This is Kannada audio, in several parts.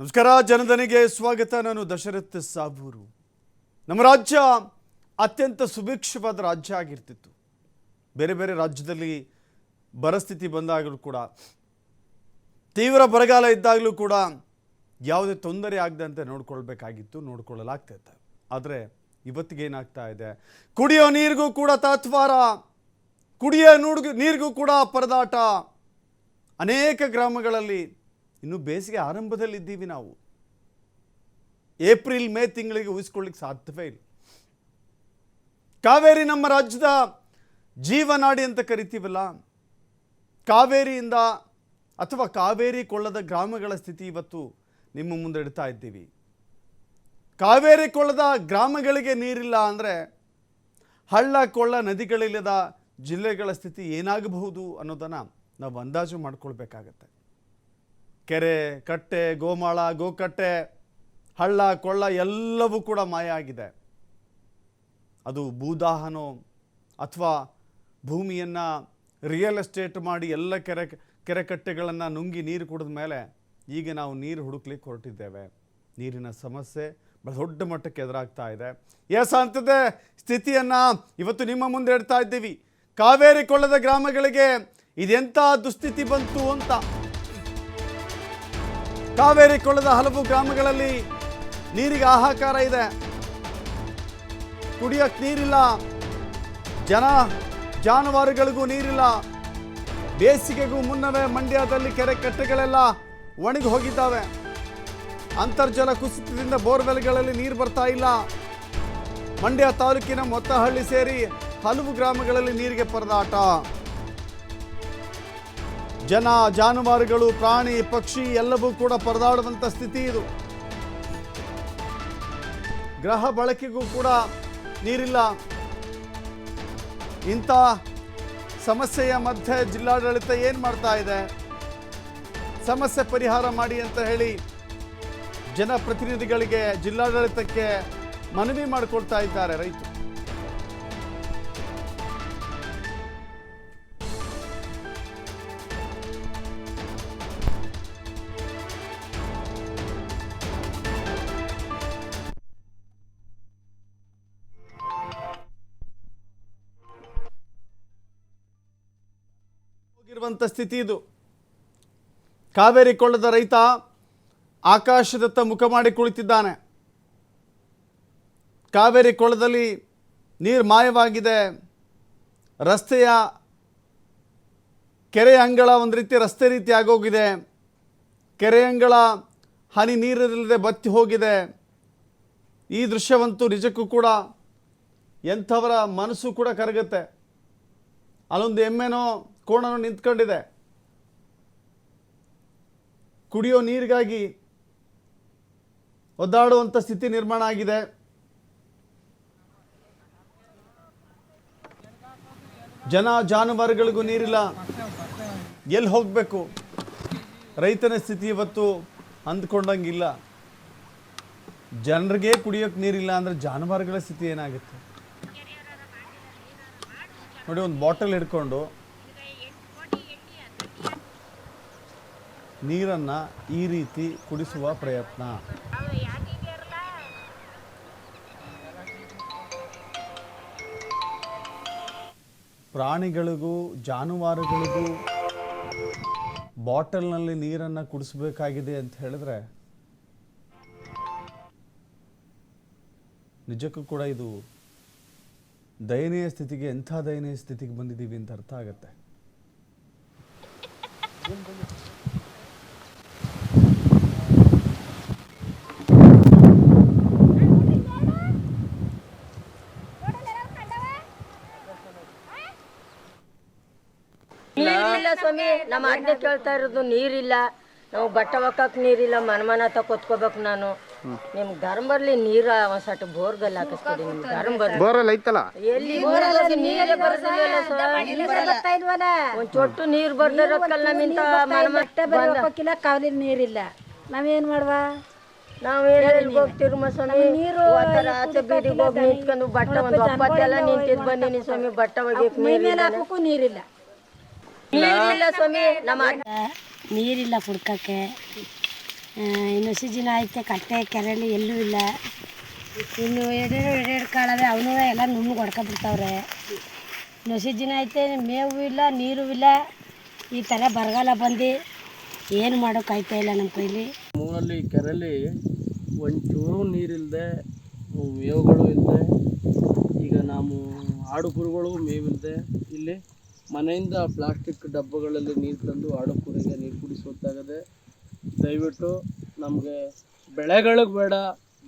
ನಮಸ್ಕಾರ, ಜನಧನಿಗೆ ಸ್ವಾಗತ. ನಾನು ದಶರಥ್ ಸಾಬೂರು. ನಮ್ಮ ರಾಜ್ಯ ಅತ್ಯಂತ ಸುಭಿಕ್ಷವಾದ ರಾಜ್ಯ ಆಗಿರ್ತಿತ್ತು. ಬೇರೆ ಬೇರೆ ರಾಜ್ಯದಲ್ಲಿ ಬರಸ್ಥಿತಿ ಬಂದಾಗಲೂ ಕೂಡ, ತೀವ್ರ ಬರಗಾಲ ಇದ್ದಾಗಲೂ ಕೂಡ ಯಾವುದೇ ತೊಂದರೆ ಆಗದಂತೆ ನೋಡ್ಕೊಳ್ಬೇಕಾಗಿತ್ತು, ನೋಡ್ಕೊಳ್ಳಲಾಗ್ತಾ ಇತ್ತು. ಆದರೆ ಇವತ್ತಿಗೆ ಏನಾಗ್ತಾ ಇದೆ? ಕುಡಿಯೋ ನೀರಿಗೂ ಕೂಡ ತಾತ್ವಾರ, ಕುಡಿಯೋ ನೀರಿಗೂ ಕೂಡ ಪರದಾಟ. ಅನೇಕ ಗ್ರಾಮಗಳಲ್ಲಿ ಇನ್ನು ಬೇಸಿಗೆ ಆರಂಭದಲ್ಲಿದ್ದೀವಿ ನಾವು. ಏಪ್ರಿಲ್, ಮೇ ತಿಂಗಳಿಗೆ ಊಹಿಸ್ಕೊಳ್ಳಿಕ್ಕೆ ಸಾಧ್ಯವೇ ಇಲ್ಲ. ಕಾವೇರಿ ನಮ್ಮ ರಾಜ್ಯದ ಜೀವನಾಡಿ ಅಂತ ಕರಿತೀವಲ್ಲ, ಕಾವೇರಿಯಿಂದ ಅಥವಾ ಕಾವೇರಿ ಕೊಳ್ಳದ ಗ್ರಾಮಗಳ ಸ್ಥಿತಿ ಇವತ್ತು ನಿಮ್ಮ ಮುಂದೆ ಇಡ್ತಾ ಇದ್ದೀವಿ. ಕಾವೇರಿ ಕೊಳ್ಳದ ಗ್ರಾಮಗಳಿಗೆ ನೀರಿಲ್ಲ ಅಂದರೆ ಹಳ್ಳ, ಕೊಳ್ಳ, ನದಿಗಳಿಲ್ಲದ ಜಿಲ್ಲೆಗಳ ಸ್ಥಿತಿ ಏನಾಗಬಹುದು ಅನ್ನೋದನ್ನು ನಾವು ಅಂದಾಜು ಮಾಡ್ಕೊಳ್ಬೇಕಾಗತ್ತೆ. ಕೆರೆ, ಕಟ್ಟೆ, ಗೋಮಾಳ, ಗೋಕಟ್ಟೆ, ಹಳ್ಳ, ಕೊಳ್ಳ ಎಲ್ಲವೂ ಕೂಡ ಮಾಯ ಆಗಿದೆ ಅದು ಭೂದಾಹನೋ ಅಥವಾ ಭೂಮಿಯನ್ನು ರಿಯಲ್ ಎಸ್ಟೇಟ್ ಮಾಡಿ ಎಲ್ಲ ಕೆರೆ ಕೆರೆ ಕಟ್ಟೆಗಳನ್ನು ನುಂಗಿ ನೀರು ಕುಡಿದ ಮೇಲೆ ಈಗ ನಾವು ನೀರು ಹುಡುಕ್ಲಿಕ್ಕೆ ಹೊರಟಿದ್ದೇವೆ. ನೀರಿನ ಸಮಸ್ಯೆ ಬಹಳ ದೊಡ್ಡ ಮಟ್ಟಕ್ಕೆ ಎದುರಾಗ್ತಾ ಇದೆ. ಅಂಥದ್ದೇ ಸ್ಥಿತಿಯನ್ನು ಇವತ್ತು ನಿಮ್ಮ ಮುಂದೆ ಇಡ್ತಾ ಇದ್ದೀವಿ. ಕಾವೇರಿ ಕೊಳ್ಳದ ಗ್ರಾಮಗಳಿಗೆ ಇದೆಂಥ ದುಸ್ಥಿತಿ ಬಂತು ಅಂತ. ಕಾವೇರಿ ಕೊಳ್ಳದ ಹಲವು ಗ್ರಾಮಗಳಲ್ಲಿ ನೀರಿಗೆ ಹಾಹಾಕಾರ ಇದೆ. ಕುಡಿಯಕ್ಕೆ ನೀರಿಲ್ಲ. ಜನ ಜಾನುವಾರುಗಳಿಗೂ ನೀರಿಲ್ಲ. ಬೇಸಿಗೆಗೂ ಮುನ್ನವೇ ಮಂಡ್ಯದಲ್ಲಿ ಕೆರೆ ಕಟ್ಟೆಗಳೆಲ್ಲ ಒಣಗಿ ಹೋಗಿದ್ದಾವೆ. ಅಂತರ್ಜಲ ಕುಸಿತದಿಂದ ಬೋರ್ವೆಲ್ಗಳಲ್ಲಿ ನೀರು ಬರ್ತಾ ಇಲ್ಲ. ಮಂಡ್ಯ ತಾಲೂಕಿನ ಮೊತ್ತಹಳ್ಳಿ ಸೇರಿ ಹಲವು ಗ್ರಾಮಗಳಲ್ಲಿ ನೀರಿಗೆ ಪರದಾಟ. ಜನ, ಜಾನುವಾರುಗಳು, ಪ್ರಾಣಿ, ಪಕ್ಷಿ ಎಲ್ಲವೂ ಕೂಡ ಪರದಾಡದಂತ ಸ್ಥಿತಿ ಇದು. ಗ್ರಹ ಬಳಕೆಗೂ ಕೂಡ ನೀರಿಲ್ಲ. ಇಂಥ ಸಮಸ್ಯೆಯ ಮಧ್ಯೆ ಜಿಲ್ಲಾಡಳಿತ ಏನು ಮಾಡ್ತಾ ಇದೆ? ಸಮಸ್ಯೆ ಪರಿಹಾರ ಮಾಡಿ ಅಂತ ಹೇಳಿ ಜನಪ್ರತಿನಿಧಿಗಳಿಗೆ, ಜಿಲ್ಲಾಡಳಿತಕ್ಕೆ ಮನವಿ ಮಾಡಿಕೊಳ್ತಾ ಇದ್ದಾರೆ ರೈತರು. ಹೋಗಿರುವಂಥ ಸ್ಥಿತಿ ಇದು. ಕಾವೇರಿ ಕೊಳ್ಳದ ರೈತ ಆಕಾಶದತ್ತ ಮುಖ ಮಾಡಿ ಕುಳಿತಿದ್ದಾನೆ. ಕಾವೇರಿ ಕೊಳ್ಳದಲ್ಲಿ ನೀರು ಮಾಯವಾಗಿದೆ. ರಸ್ತೆಯ ಕೆರೆ ಅಂಗಳ ಒಂದು ರೀತಿ ರಸ್ತೆ ರೀತಿ ಆಗೋಗಿದೆ. ಕೆರೆ ಅಂಗಳ ಹನಿ ನೀರಿಲ್ಲದೆ ಬತ್ತಿ ಹೋಗಿದೆ. ಈ ದೃಶ್ಯವಂತೂ ನಿಜಕ್ಕೂ ಕೂಡ ಎಂಥವರ ಮನಸ್ಸು ಕೂಡ ಕರಗುತ್ತೆ. ಅಲ್ಲೊಂದು ಎಮ್ಮೆನೋ ಕೋಣನೋ ನಿಂತ್ಕೊಂಡಿದೆ. ಕುಡಿಯೋ ನೀರಿಗಾಗಿ ಒದ್ದಾಡುವಂಥ ಸ್ಥಿತಿ ನಿರ್ಮಾಣ ಆಗಿದೆ. ಜನ ಜಾನುವಾರುಗಳಿಗೂ ನೀರಿಲ್ಲ. ಎಲ್ಲಿ ಹೋಗಬೇಕು? ರೈತನ ಸ್ಥಿತಿ ಇವತ್ತು ಅಂದ್ಕೊಂಡಂಗಿಲ್ಲ. ಜನರಿಗೆ ಕುಡಿಯೋಕೆ ನೀರಿಲ್ಲ ಅಂದರೆ ಜಾನುವಾರುಗಳ ಸ್ಥಿತಿ ಏನಾಗುತ್ತೆ? ನೋಡಿ, ಒಂದು ಬಾಟಲ್ ಹಿಡ್ಕೊಂಡು ನೀರನ್ನು ಈ ರೀತಿ ಕುಡಿಸುವ ಪ್ರಯತ್ನ. ಪ್ರಾಣಿಗಳಿಗೂ, ಜಾನುವಾರುಗಳಿಗೂ ಬಾಟಲ್ನಲ್ಲಿ ನೀರನ್ನು ಕುಡಿಸ್ಬೇಕಾಗಿದೆ ಅಂತ ಹೇಳಿದ್ರೆ ನಿಜಕ್ಕೂ ಕೂಡ ಇದು ದಯನೀಯ ಸ್ಥಿತಿಗೆ ಎಂಥ ದಯನೀಯ ಸ್ಥಿತಿಗೆ ಬಂದಿದ್ದೀವಿ ಅಂತ ಅರ್ಥ ಆಗುತ್ತೆ ನೀರಿಲ್ಲ ಸ್ವಾಮಿ ನಮ್ಮ ಆಜ್ಞೆ ಕೇಳ್ತಾ ಇರೋದು ನೀರಿಲ್ಲ. ನಾವು ಬಟ್ಟೆ ಒಕ್ಕಕ್ ನೀರಿಲ್ಲ ಮನ ಮನ ತಕೊತ್ಕೋಬೇಕು ನಾನು. ನಿಮ್ ಧರ್ಮ ಬರ್ಲಿ ನೀರ ಒಂದ್ ಸಟ್ ಬೋರ್ಗಲ್ ಹಾಕಿಸ್ಕೊಡಿ ನಿಮ್ ಧರ್ಮ ಬೋರಲ್ ಐತಲ್ಲ? ಎಲ್ಲಿ ನೀರೇ ಬರೋದಿಲ್ಲ. ಒಂದ್ ಚೊಟ್ಟು ನೀರ್ ಬರ್ದಿರೋಕ್ಕಲ್ಲ ನಮ್ಮಿಂತ ಮನ ಮಟ್ಟ ಬರೋಕಿಲ್ಲ ಕಾವಲಿ ನೀರಿಲ್ಲ. ನಾವೇನ್ ಮಾಡುವ? ನಾವ್. ಎಲ್ಲಿ ಹೋಗ್ತಿರು ಸ್ವಾಮಿ ನೀರು ಆಚೆ ಬೀದಿಗೆ ಹೋಗಿ ನಿಂತ್ಕೊಂಡು ಬಟ್ಟೆ ಒಂದು ಒಪ್ಪತ್ತೆಲ್ಲ ನಿಂತಿದ್ ಬಂದಿನಿ ಸ್ವಾಮಿ ಬಟ್ಟೆ ಮೇಲೆ ನೀರಿಲ್ಲ. ನೀರಿಲ್ಲ ಸ್ವಾಮಿ ನಮ್ಮ ನೀರಿಲ್ಲ ಕುಡ್ಕಕ್ಕೆ ಇನ್ನು ಸೀಜನ್ ಐತೆ ಕಟ್ಟೆ ಕೆರೆಯಲ್ಲಿ ಎಲ್ಲೂ ಇಲ್ಲ. ಇನ್ನು ಎರಡೆರಡು ಎರಡೆರಡು ಕಾಳವೆ ಅವನು ಎಲ್ಲ ನುಮ್ಗೆ ಹೊಡ್ಕೊಬಿಡ್ತಾವ್ರೆ. ಇನ್ನು ಸೀಜನ್ ಐತೆ ಮೇವು ಇಲ್ಲ ನೀರು ಇಲ್ಲ. ಈ ಥರ ಬರಗಾಲ ಬಂದು ಏನು ಮಾಡೋಕ್ಕಾಯ್ತಾ ಇಲ್ಲ ನಮ್ಮ ಕೈಲಿ. ನಮ್ಮೂರಲ್ಲಿ ಕೆರೆಯಲ್ಲಿ ಒಂಚೂರು ನೀರಿಲ್ಲದೆ ಮೇವುಗಳು ಇಲ್ಲದೆ ಈಗ ನಾವು ಆಡು ಕುರುಗಳು ಮೇವಿಲ್ಲದೆ ಇಲ್ಲಿ ಮನೆಯಿಂದ ಪ್ಲಾಸ್ಟಿಕ್ ಡಬ್ಬಗಳಲ್ಲಿ ನೀರು ತಂದು ಆಡು ಕುರಿಗೆ ನೀರು ಕುಡಿಸುವಂತಾಗದೆ, ದಯವಿಟ್ಟು ನಮಗೆ ಬೆಳೆಗಳಿಗೆ ಬೇಡ,